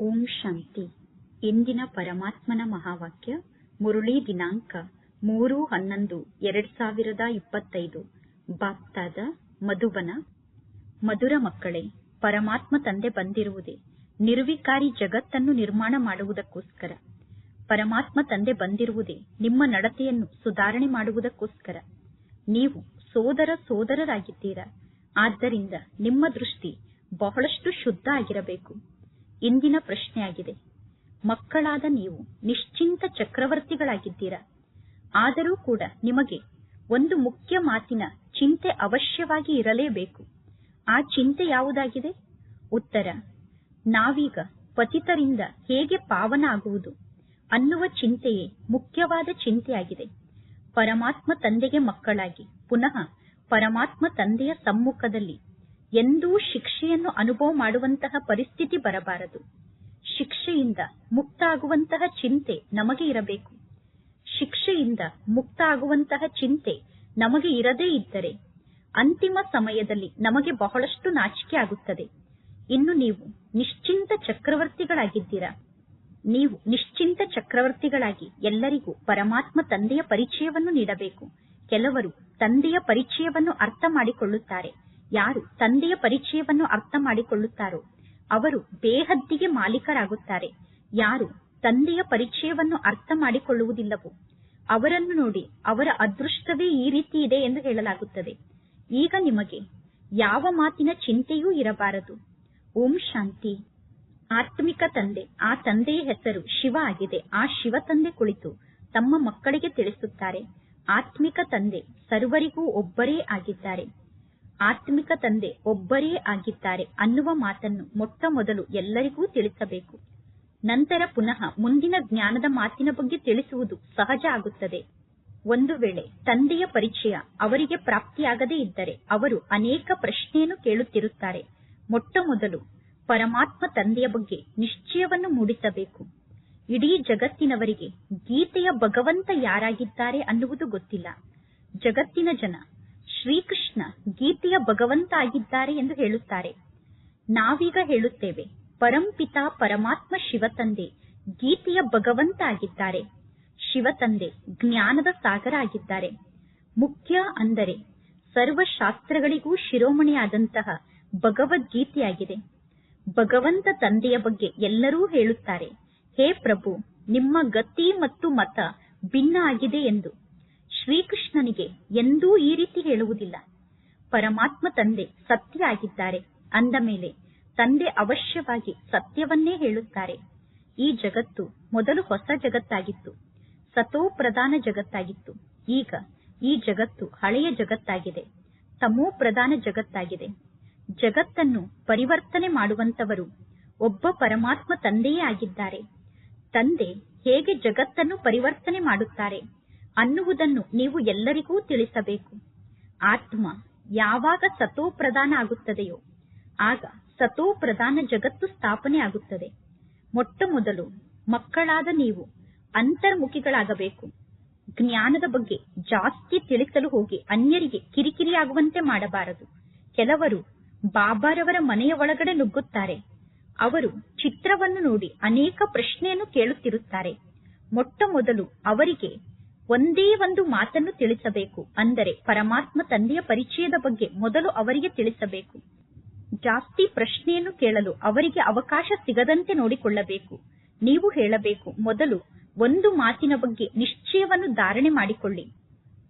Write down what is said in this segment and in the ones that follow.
ಓಂ ಶಾಂತಿ. ಇಂದಿನ ಪರಮಾತ್ಮನ ಮಹಾವಾಕ್ಯ, ಮುರುಳಿ ದಿನಾಂಕ ಮೂರು ಹನ್ನೊಂದು ಎರಡ್ ಸಾವಿರದ ಇಪ್ಪತ್ತೈದು. ಬಾಪ್ತಾದ ಮಧುಬನ, ಮಧುರ ಮಕ್ಕಳೇ, ಪರಮಾತ್ಮ ತಂದೆ ಬಂದಿರುವುದೇ ನಿರ್ವಿಕಾರಿ ಜಗತ್ತನ್ನು ನಿರ್ಮಾಣ ಮಾಡುವುದಕ್ಕೋಸ್ಕರ. ಪರಮಾತ್ಮ ತಂದೆ ಬಂದಿರುವುದೇ ನಿಮ್ಮ ನಡತೆಯನ್ನು ಸುಧಾರಣೆ ಮಾಡುವುದಕ್ಕೋಸ್ಕರ. ನೀವು ಸೋದರ ಸೋದರರಾಗಿದ್ದೀರಾ? ಆದ್ದರಿಂದ ನಿಮ್ಮ ದೃಷ್ಟಿ ಬಹಳಷ್ಟು ಶುದ್ಧ ಆಗಿರಬೇಕು. ಇಂದಿನ ಪ್ರಶ್ನೆಯಾಗಿದೆ. ಮಕ್ಕಳಾದ ನೀವು ನಿಶ್ಚಿಂತ ಚಕ್ರವರ್ತಿಗಳಾಗಿದ್ದೀರಾ? ಆದರೂ ಕೂಡ ನಿಮಗೆ ಒಂದು ಮುಖ್ಯ ಮಾತಿನ ಚಿಂತೆ ಅವಶ್ಯವಾಗಿ ಇರಲೇಬೇಕು. ಆ ಚಿಂತೆ ಯಾವುದಾಗಿದೆ? ಉತ್ತರ, ನಾವೀಗ ಪತಿತರಿಂದ ಹೇಗೆ ಪಾವನ ಆಗುವುದು ಅನ್ನುವ ಚಿಂತೆಯೇ ಮುಖ್ಯವಾದ ಚಿಂತೆಯಾಗಿದೆ. ಪರಮಾತ್ಮ ತಂದೆಗೆ ಮಕ್ಕಳಾಗಿ, ಪುನಃ ಪರಮಾತ್ಮ ತಂದೆಯ ಸಮ್ಮುಖದಲ್ಲಿ ಎಂದೂ ಶಿಕ್ಷೆಯನ್ನು ಅನುಭವ ಮಾಡುವಂತಹ ಪರಿಸ್ಥಿತಿ ಬರಬಾರದು. ಶಿಕ್ಷೆಯಿಂದ ಮುಕ್ತ ಆಗುವಂತಹ ಚಿಂತೆ ನಮಗೆ ಇರಬೇಕು. ಶಿಕ್ಷೆಯಿಂದ ಮುಕ್ತ ಆಗುವಂತಹ ಚಿಂತೆ ನಮಗೆ ಇರದೇ ಇದ್ದರೆ ಅಂತಿಮ ಸಮಯದಲ್ಲಿ ನಮಗೆ ಬಹಳಷ್ಟು ನಾಚಿಕೆ ಆಗುತ್ತದೆ. ಇನ್ನು ನೀವು ನಿಶ್ಚಿಂತ ಚಕ್ರವರ್ತಿಗಳಾಗಿದ್ದೀರಾ? ನೀವು ನಿಶ್ಚಿಂತ ಚಕ್ರವರ್ತಿಗಳಾಗಿ ಎಲ್ಲರಿಗೂ ಪರಮಾತ್ಮ ತಂದೆಯ ಪರಿಚಯವನ್ನು ನೀಡಬೇಕು. ಕೆಲವರು ತಂದೆಯ ಪರಿಚಯವನ್ನು ಅರ್ಥ ಮಾಡಿಕೊಳ್ಳುತ್ತಾರೆ. ಯಾರು ತಂದೆಯ ಪರಿಚಯವನ್ನು ಅರ್ಥ ಮಾಡಿಕೊಳ್ಳುತ್ತಾರೋ ಅವರು ದೇಹದ್ದಿಗೆ ಮಾಲೀಕರಾಗುತ್ತಾರೆ. ಯಾರು ತಂದೆಯ ಪರಿಚಯವನ್ನು ಅರ್ಥ ಮಾಡಿಕೊಳ್ಳುವುದಿಲ್ಲವೋ ಅವರನ್ನು ನೋಡಿ ಅವರ ಅದೃಷ್ಟವೇ ಈ ರೀತಿ ಇದೆ ಎಂದು ಹೇಳಲಾಗುತ್ತದೆ. ಈಗ ನಿಮಗೆ ಯಾವ ಮಾತಿನ ಚಿಂತೆಯೂ ಇರಬಾರದು. ಓಂ ಶಾಂತಿ. ಆತ್ಮಿಕ ತಂದೆ, ಆ ತಂದೆಯ ಹೆಸರು ಶಿವ ಆಗಿದೆ. ಆ ಶಿವ ತಂದೆ ಕುಳಿತು ತಮ್ಮ ಮಕ್ಕಳಿಗೆ ತಿಳಿಸುತ್ತಾರೆ. ಆತ್ಮಿಕ ತಂದೆ ಸರ್ವರಿಗೂ ಒಬ್ಬರೇ ಆಗಿದ್ದಾರೆ. ಆತ್ಮಿಕ ತಂದೆ ಒಬ್ಬರೇ ಆಗಿದ್ದಾರೆ ಅನ್ನುವ ಮಾತನ್ನು ಮೊಟ್ಟ ಮೊದಲು ಎಲ್ಲರಿಗೂ ತಿಳಿಸಬೇಕು. ನಂತರ ಪುನಃ ಮುಂದಿನ ಜ್ಞಾನದ ಮಾತಿನ ಬಗ್ಗೆ ತಿಳಿಸುವುದು ಸಹಜ ಆಗುತ್ತದೆ. ಒಂದು ವೇಳೆ ತಂದೆಯ ಪರಿಚಯ ಅವರಿಗೆ ಪ್ರಾಪ್ತಿಯಾಗದೇ ಇದ್ದರೆ ಅವರು ಅನೇಕ ಪ್ರಶ್ನೆಯನ್ನು ಕೇಳುತ್ತಿರುತ್ತಾರೆ. ಮೊಟ್ಟ ಮೊದಲು ಪರಮಾತ್ಮ ತಂದೆಯ ಬಗ್ಗೆ ನಿಶ್ಚಯವನ್ನು ಮೂಡಿಸಬೇಕು. ಇಡೀ ಜಗತ್ತಿನವರಿಗೆ ಗೀತೆಯ ಭಗವಂತ ಯಾರಾಗಿದ್ದಾರೆ ಅನ್ನುವುದು ಗೊತ್ತಿಲ್ಲ. ಜಗತ್ತಿನ ಜನ ಶ್ರೀಕೃಷ್ಣ ಗೀತೆಯ ಭಗವಂತ ಆಗಿದ್ದಾರೆ ಎಂದು ಹೇಳುತ್ತಾರೆ. ನಾವೀಗ ಹೇಳುತ್ತೇವೆ ಪರಂಪಿತ ಪರಮಾತ್ಮ ಶಿವತಂದೆ ಗೀತೆಯ ಭಗವಂತ ಆಗಿದ್ದಾರೆ ಶಿವತಂದೆ ಜ್ಞಾನದ ಸಾಗರ ಆಗಿದ್ದಾರೆ ಮುಖ್ಯ ಅಂದರೆ ಸರ್ವ ಸರ್ವಶಾಸ್ತ್ರಗಳಿಗೂ ಶಿರೋಮಣಿಯಾದಂತಹ ಭಗವದ್ಗೀತೆಯಾಗಿದೆ. ಭಗವಂತ ತಂದೆಯ ಬಗ್ಗೆ ಎಲ್ಲರೂ ಹೇಳುತ್ತಾರೆ, ಹೇ ಪ್ರಭು, ನಿಮ್ಮ ಗತಿ ಮತ್ತು ಮತ ಭಿನ್ನ ಆಗಿದೆ ಎಂದು. ಶ್ರೀಕೃಷ್ಣನಿಗೆ ಎಂದೂ ಈ ರೀತಿ ಹೇಳುವುದಿಲ್ಲ. ಪರಮಾತ್ಮ ತಂದೆ ಸತ್ಯ ಆಗಿದ್ದಾರೆ ಅಂದ ಮೇಲೆ ತಂದೆ ಅವಶ್ಯವಾಗಿ ಸತ್ಯವನ್ನೇ ಹೇಳುತ್ತಾರೆ. ಈ ಜಗತ್ತು ಮೊದಲು ಹೊಸ ಜಗತ್ತಾಗಿತ್ತು. ಸತೋ ಪ್ರಧಾನ ಜಗತ್ತಾಗಿತ್ತು. ಈಗ ಈ ಜಗತ್ತು ಹಳೆಯ ಜಗತ್ತಾಗಿದೆ. ತಮೋ ಪ್ರಧಾನ ಜಗತ್ತಾಗಿದೆ. ಜಗತ್ತನ್ನು ಪರಿವರ್ತನೆ ಮಾಡುವಂತವರು ಒಬ್ಬ ಪರಮಾತ್ಮ ತಂದೆಯೇ ಆಗಿದ್ದಾರೆ. ತಂದೆ ಹೇಗೆ ಜಗತ್ತನ್ನು ಪರಿವರ್ತನೆ ಮಾಡುತ್ತಾರೆ? ಅನ್ನುವುದನ್ನು ನೀವು ಎಲ್ಲರಿಗೂ ತಿಳಿಸಬೇಕು. ಆತ್ಮ ಯಾವಾಗ ಸತೋ ಪ್ರಧಾನ ಆಗುತ್ತದೆಯೋ ಆಗ ಸತೋ ಪ್ರಧಾನ ಜಗತ್ತು ಸ್ಥಾಪನೆ ಆಗುತ್ತದೆ. ಮೊಟ್ಟ ಮೊದಲು ಮಕ್ಕಳಾದ ನೀವು ಅಂತರ್ಮುಖಿಗಳಾಗಬೇಕು. ಜ್ಞಾನದ ಬಗ್ಗೆ ಜಾಸ್ತಿ ತಿಳಿಸಲು ಹೋಗಿ ಅನ್ಯರಿಗೆ ಕಿರಿಕಿರಿಯಾಗುವಂತೆ ಮಾಡಬಾರದು. ಕೆಲವರು ಬಾಬಾರವರ ಮನೆಯ ಒಳಗಡೆ ನುಗ್ಗುತ್ತಾರೆ. ಅವರು ಚಿತ್ರವನ್ನು ನೋಡಿ ಅನೇಕ ಪ್ರಶ್ನೆಯನ್ನು ಕೇಳುತ್ತಿರುತ್ತಾರೆ. ಮೊಟ್ಟ ಮೊದಲು ಅವರಿಗೆ ಒಂದೇ ಒಂದು ಮಾತನ್ನು ತಿಳಿಸಬೇಕು. ಅಂದರೆ ಪರಮಾತ್ಮ ತಂದೆಯ ಪರಿಚಯದ ಬಗ್ಗೆ ಮೊದಲು ಅವರಿಗೆ ತಿಳಿಸಬೇಕು. ಜಾಸ್ತಿ ಪ್ರಶ್ನೆಯನ್ನು ಕೇಳಲು ಅವರಿಗೆ ಅವಕಾಶ ಸಿಗದಂತೆ ನೋಡಿಕೊಳ್ಳಬೇಕು. ನೀವು ಹೇಳಬೇಕು, ಮೊದಲು ಒಂದು ಮಾತಿನ ಬಗ್ಗೆ ನಿಶ್ಚಯವನ್ನು ಧಾರಣೆ ಮಾಡಿಕೊಳ್ಳಿ.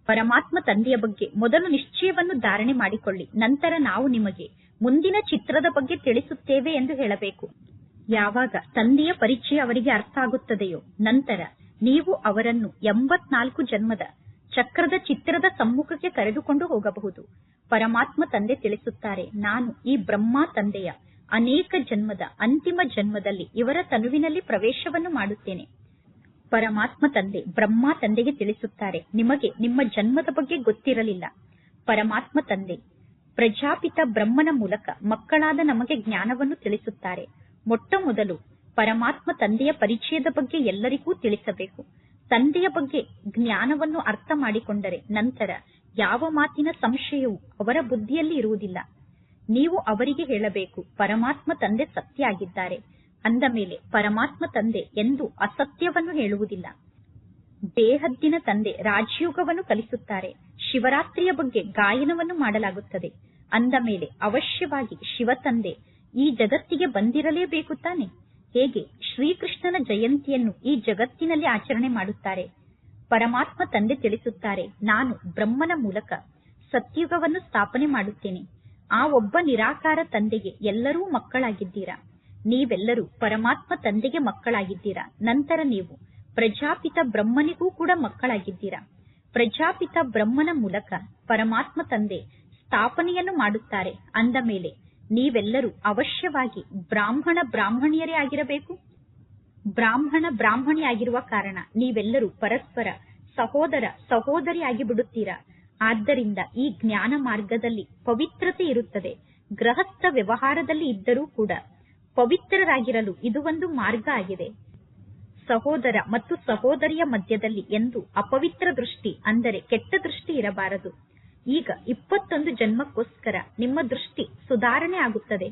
ಪರಮಾತ್ಮ ತಂದೆಯ ಬಗ್ಗೆ ಮೊದಲು ನಿಶ್ಚಯವನ್ನು ಧಾರಣೆ ಮಾಡಿಕೊಳ್ಳಿ. ನಂತರ ನಾವು ನಿಮಗೆ ಮುಂದಿನ ಚಿತ್ರದ ಬಗ್ಗೆ ತಿಳಿಸುತ್ತೇವೆ ಎಂದು ಹೇಳಬೇಕು. ಯಾವಾಗ ತಂದೆಯ ಪರಿಚಯ ಅವರಿಗೆ ಅರ್ಥ ಆಗುತ್ತದೆಯೋ, ನಂತರ ನೀವು ಅವರನ್ನು ಎಂಬತ್ನಾಲ್ಕು ಜನ್ಮದ ಚಕ್ರದ ಚಿತ್ರದ ಸಮ್ಮುಖಕ್ಕೆ ಕರೆದುಕೊಂಡು ಹೋಗಬಹುದು. ಪರಮಾತ್ಮ ತಂದೆ ತಿಳಿಸುತ್ತಾರೆ, ನಾನು ಈ ಬ್ರಹ್ಮ ತಂದೆಯ ಅನೇಕ ಜನ್ಮದ ಅಂತಿಮ ಜನ್ಮದಲ್ಲಿ ಇವರ ತನುವಿನಲ್ಲಿ ಪ್ರವೇಶವನ್ನು ಮಾಡುತ್ತೇನೆ. ಪರಮಾತ್ಮ ತಂದೆ, ಬ್ರಹ್ಮ ತಂದೆಗೆ ತಿಳಿಸುತ್ತಾರೆ, ನಿಮಗೆ ನಿಮ್ಮ ಜನ್ಮದ ಬಗ್ಗೆ ಗೊತ್ತಿರಲಿಲ್ಲ. ಪರಮಾತ್ಮ ತಂದೆ, ಪ್ರಜಾಪಿತ ಬ್ರಹ್ಮನ ಮೂಲಕ ಮಕ್ಕಳಾದ ನಮಗೆ ಜ್ಞಾನವನ್ನು ತಿಳಿಸುತ್ತಾರೆ. ಮೊಟ್ಟ ಮೊದಲು ಪರಮಾತ್ಮ ತಂದೆಯ ಪರಿಚಯದ ಬಗ್ಗೆ ಎಲ್ಲರಿಗೂ ತಿಳಿಸಬೇಕು. ತಂದೆಯ ಬಗ್ಗೆ ಜ್ಞಾನವನ್ನು ಅರ್ಥ ಮಾಡಿಕೊಂಡರೆ ನಂತರ ಯಾವ ಮಾತಿನ ಸಂಶಯವು ಅವರ ಬುದ್ಧಿಯಲ್ಲಿ ಇರುವುದಿಲ್ಲ. ನೀವು ಅವರಿಗೆ ಹೇಳಬೇಕು, ಪರಮಾತ್ಮ ತಂದೆ ಸತ್ಯ ಆಗಿದ್ದಾರೆ ಅಂದ ಮೇಲೆ ಪರಮಾತ್ಮ ತಂದೆ ಎಂದು ಅಸತ್ಯವನ್ನು ಹೇಳುವುದಿಲ್ಲ. ದೇಹದ್ದಿನ ತಂದೆ ರಾಜಯೋಗವನ್ನು ಕಲಿಸುತ್ತಾರೆ. ಶಿವರಾತ್ರಿಯ ಬಗ್ಗೆ ಗಾಯನವನ್ನು ಮಾಡಲಾಗುತ್ತದೆ. ಅಂದ ಮೇಲೆ ಅವಶ್ಯವಾಗಿ ಶಿವ ತಂದೆ ಈ ಜಗತ್ತಿಗೆ ಬಂದಿರಲೇಬೇಕು ತಾನೆ? ಹೇಗೆ ಶ್ರೀಕೃಷ್ಣನ ಜಯಂತಿಯನ್ನು ಈ ಜಗತ್ತಿನಲ್ಲಿ ಆಚರಣೆ ಮಾಡುತ್ತಾರೆ? ಪರಮಾತ್ಮ ತಂದೆ ತಿಳಿಸುತ್ತಾರೆ, ನಾನು ಬ್ರಹ್ಮನ ಮೂಲಕ ಸತ್ಯುಗವನ್ನು ಸ್ಥಾಪನೆ ಮಾಡುತ್ತೇನೆ. ಆ ಒಬ್ಬ ನಿರಾಕಾರ ತಂದೆಗೆ ಎಲ್ಲರೂ ಮಕ್ಕಳಾಗಿದ್ದೀರಾ? ನೀವೆಲ್ಲರೂ ಪರಮಾತ್ಮ ತಂದೆಗೆ ಮಕ್ಕಳಾಗಿದ್ದೀರಾ? ನಂತರ ನೀವು ಪ್ರಜಾಪಿತ ಬ್ರಹ್ಮನಿಗೂ ಕೂಡ ಮಕ್ಕಳಾಗಿದ್ದೀರಾ? ಪ್ರಜಾಪಿತ ಬ್ರಹ್ಮನ ಮೂಲಕ ಪರಮಾತ್ಮ ತಂದೆ ಸ್ಥಾಪನೆಯನ್ನು ಮಾಡುತ್ತಾರೆ. ಅಂದ ಮೇಲೆ ನೀವೆಲ್ಲರೂ ಅವಶ್ಯವಾಗಿ ಬ್ರಾಹ್ಮಣ ಬ್ರಾಹ್ಮಣಿಯರೇ ಆಗಿರಬೇಕು. ಬ್ರಾಹ್ಮಣ ಬ್ರಾಹ್ಮಣಿಯಾಗಿರುವ ಕಾರಣ ನೀವೆಲ್ಲರೂ ಪರಸ್ಪರ ಸಹೋದರ ಸಹೋದರಿಯಾಗಿ ಬಿಡುತ್ತೀರಾ ಆದ್ದರಿಂದ ಈ ಜ್ಞಾನ ಮಾರ್ಗದಲ್ಲಿ ಪವಿತ್ರತೆ ಇರುತ್ತದೆ. ಗೃಹಸ್ಥ ವ್ಯವಹಾರದಲ್ಲಿ ಇದ್ದರೂ ಕೂಡ ಪವಿತ್ರರಾಗಿರಲು ಇದು ಒಂದು ಮಾರ್ಗ ಆಗಿದೆ. ಸಹೋದರ ಮತ್ತು ಸಹೋದರಿಯ ಮಧ್ಯದಲ್ಲಿ ಎಂದು ಅಪವಿತ್ರ ದೃಷ್ಟಿ ಅಂದರೆ ಕೆಟ್ಟ ದೃಷ್ಟಿ ಇರಬಾರದು. ಈಗ ಇಪ್ಪತ್ತೊಂದು ಜನ್ಮಕ್ಕೋಸ್ಕರ ನಿಮ್ಮ ದೃಷ್ಟಿ ಸುಧಾರಣೆ ಆಗುತ್ತದೆ.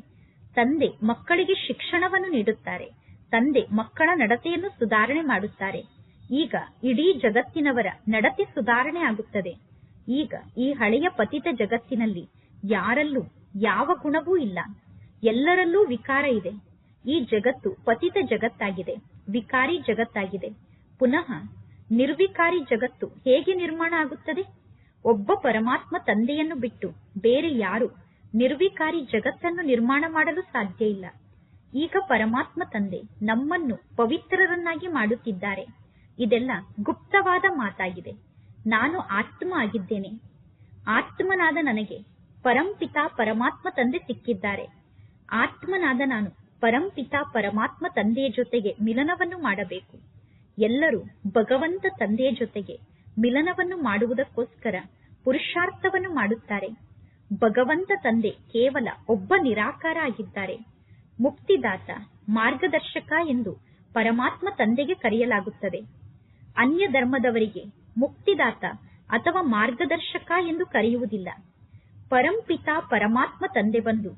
ತಂದೆ ಮಕ್ಕಳಿಗೆ ಶಿಕ್ಷಣವನ್ನು ನೀಡುತ್ತಾರೆ. ತಂದೆ ಮಕ್ಕಳ ನಡತೆಯನ್ನು ಸುಧಾರಣೆ ಮಾಡುತ್ತಾರೆ. ಈಗ ಇಡೀ ಜಗತ್ತಿನವರ ನಡತೆ ಸುಧಾರಣೆ ಆಗುತ್ತದೆ. ಈಗ ಈ ಹಳೆಯ ಪತಿತ ಜಗತ್ತಿನಲ್ಲಿ ಯಾರಲ್ಲೂ ಯಾವ ಗುಣವೂ ಇಲ್ಲ. ಎಲ್ಲರಲ್ಲೂ ವಿಕಾರ ಇದೆ. ಈ ಜಗತ್ತು ಪತಿತ ಜಗತ್ತಾಗಿದೆ, ವಿಕಾರಿ ಜಗತ್ತಾಗಿದೆ. ಪುನಃ ನಿರ್ವಿಕಾರಿ ಜಗತ್ತು ಹೇಗೆ ನಿರ್ಮಾಣ ಆಗುತ್ತದೆ? ಒಬ್ಬ ಪರಮಾತ್ಮ ತಂದೆಯನ್ನು ಬಿಟ್ಟು ಬೇರೆ ಯಾರು ನಿರ್ವಿಕಾರಿ ಜಗತ್ತನ್ನು ನಿರ್ಮಾಣ ಮಾಡಲು ಸಾಧ್ಯ ಇಲ್ಲ. ಈಗ ಪರಮಾತ್ಮ ತಂದೆ ನಮ್ಮನ್ನು ಪವಿತ್ರರನ್ನಾಗಿ ಮಾಡುತ್ತಿದ್ದಾರೆ. ಇದೆಲ್ಲ ಗುಪ್ತವಾದ ಮಾತಾಗಿದೆ. ನಾನು ಆತ್ಮ ಆಗಿದ್ದೇನೆ. ಆತ್ಮನಾದ ನನಗೆ ಪರಂಪಿತಾ ಪರಮಾತ್ಮ ತಂದೆ ಸಿಕ್ಕಿದ್ದಾರೆ. ಆತ್ಮನಾದ ನಾನು ಪರಂಪಿತಾ ಪರಮಾತ್ಮ ತಂದೆಯ ಜೊತೆಗೆ ಮಿಲನವನ್ನು ಮಾಡಬೇಕು. ಎಲ್ಲರೂ ಭಗವಂತ ತಂದೆಯ ಜೊತೆಗೆ ಮಿಲನವನ್ನು ಮಾಡುವುದಕ್ಕೋಸ್ಕರ ಪುರುಷಾರ್ಥವನ್ನು ಮಾಡುತ್ತಾರೆ. ಭಗವಂತ ತಂದೆ ಕೇವಲ ಒಬ್ಬ ನಿರಾಕಾರ ಆಗಿದ್ದಾರೆ. ಮುಕ್ತಿದಾತ, ಮಾರ್ಗದರ್ಶಕ ಎಂದು ಪರಮಾತ್ಮ ತಂದೆಗೆ ಕರೆಯಲಾಗುತ್ತದೆ. ಅನ್ಯ ಧರ್ಮದವರಿಗೆ ಮುಕ್ತಿದಾತ ಅಥವಾ ಮಾರ್ಗದರ್ಶಕ ಎಂದು ಕರೆಯುವುದಿಲ್ಲ. ಪರಂಪಿತಾ ಪರಮಾತ್ಮ ತಂದೆ ಬಂದು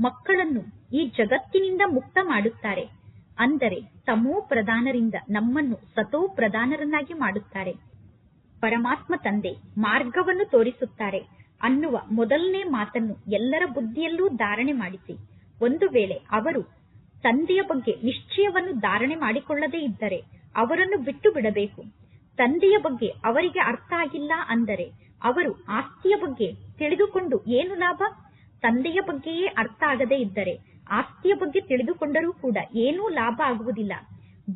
ಮಕ್ಕಳನ್ನು ಈ ಜಗತ್ತಿನಿಂದ ಮುಕ್ತ ಮಾಡುತ್ತಾರೆ. ಅಂದರೆ ತಮೋ ಪ್ರಧಾನರಿಂದ ನಮ್ಮನ್ನು ಸತೋ ಪ್ರಧಾನರನ್ನಾಗಿ ಮಾಡುತ್ತಾರೆ. ಪರಮಾತ್ಮ ತಂದೆ ಮಾರ್ಗವನ್ನು ತೋರಿಸುತ್ತಾರೆ ಅನ್ನುವ ಮೊದಲನೇ ಮಾತನ್ನು ಎಲ್ಲರ ಬುದ್ಧಿಯಲ್ಲೂ ಧಾರಣೆ ಮಾಡಿಸಿ. ಒಂದು ವೇಳೆ ಅವರು ತಂದೆಯ ಬಗ್ಗೆ ನಿಶ್ಚಯವನ್ನು ಧಾರಣೆ ಮಾಡಿಕೊಳ್ಳದೇ ಇದ್ದರೆ ಅವರನ್ನು ಬಿಟ್ಟು ಬಿಡಬೇಕು. ತಂದೆಯ ಬಗ್ಗೆ ಅವರಿಗೆ ಅರ್ಥ ಆಗಿಲ್ಲ ಅಂದರೆ ಅವರು ಆಸ್ತಿಯ ಬಗ್ಗೆ ತಿಳಿದುಕೊಂಡು ಏನು ಲಾಭ? ತಂದೆಯ ಬಗ್ಗೆಯೇ ಅರ್ಥ ಆಗದೇ ಇದ್ದರೆ ಆಸ್ತಿಯ ಬಗ್ಗೆ ತಿಳಿದುಕೊಂಡರೂ ಕೂಡ ಏನೂ ಲಾಭ ಆಗುವುದಿಲ್ಲ.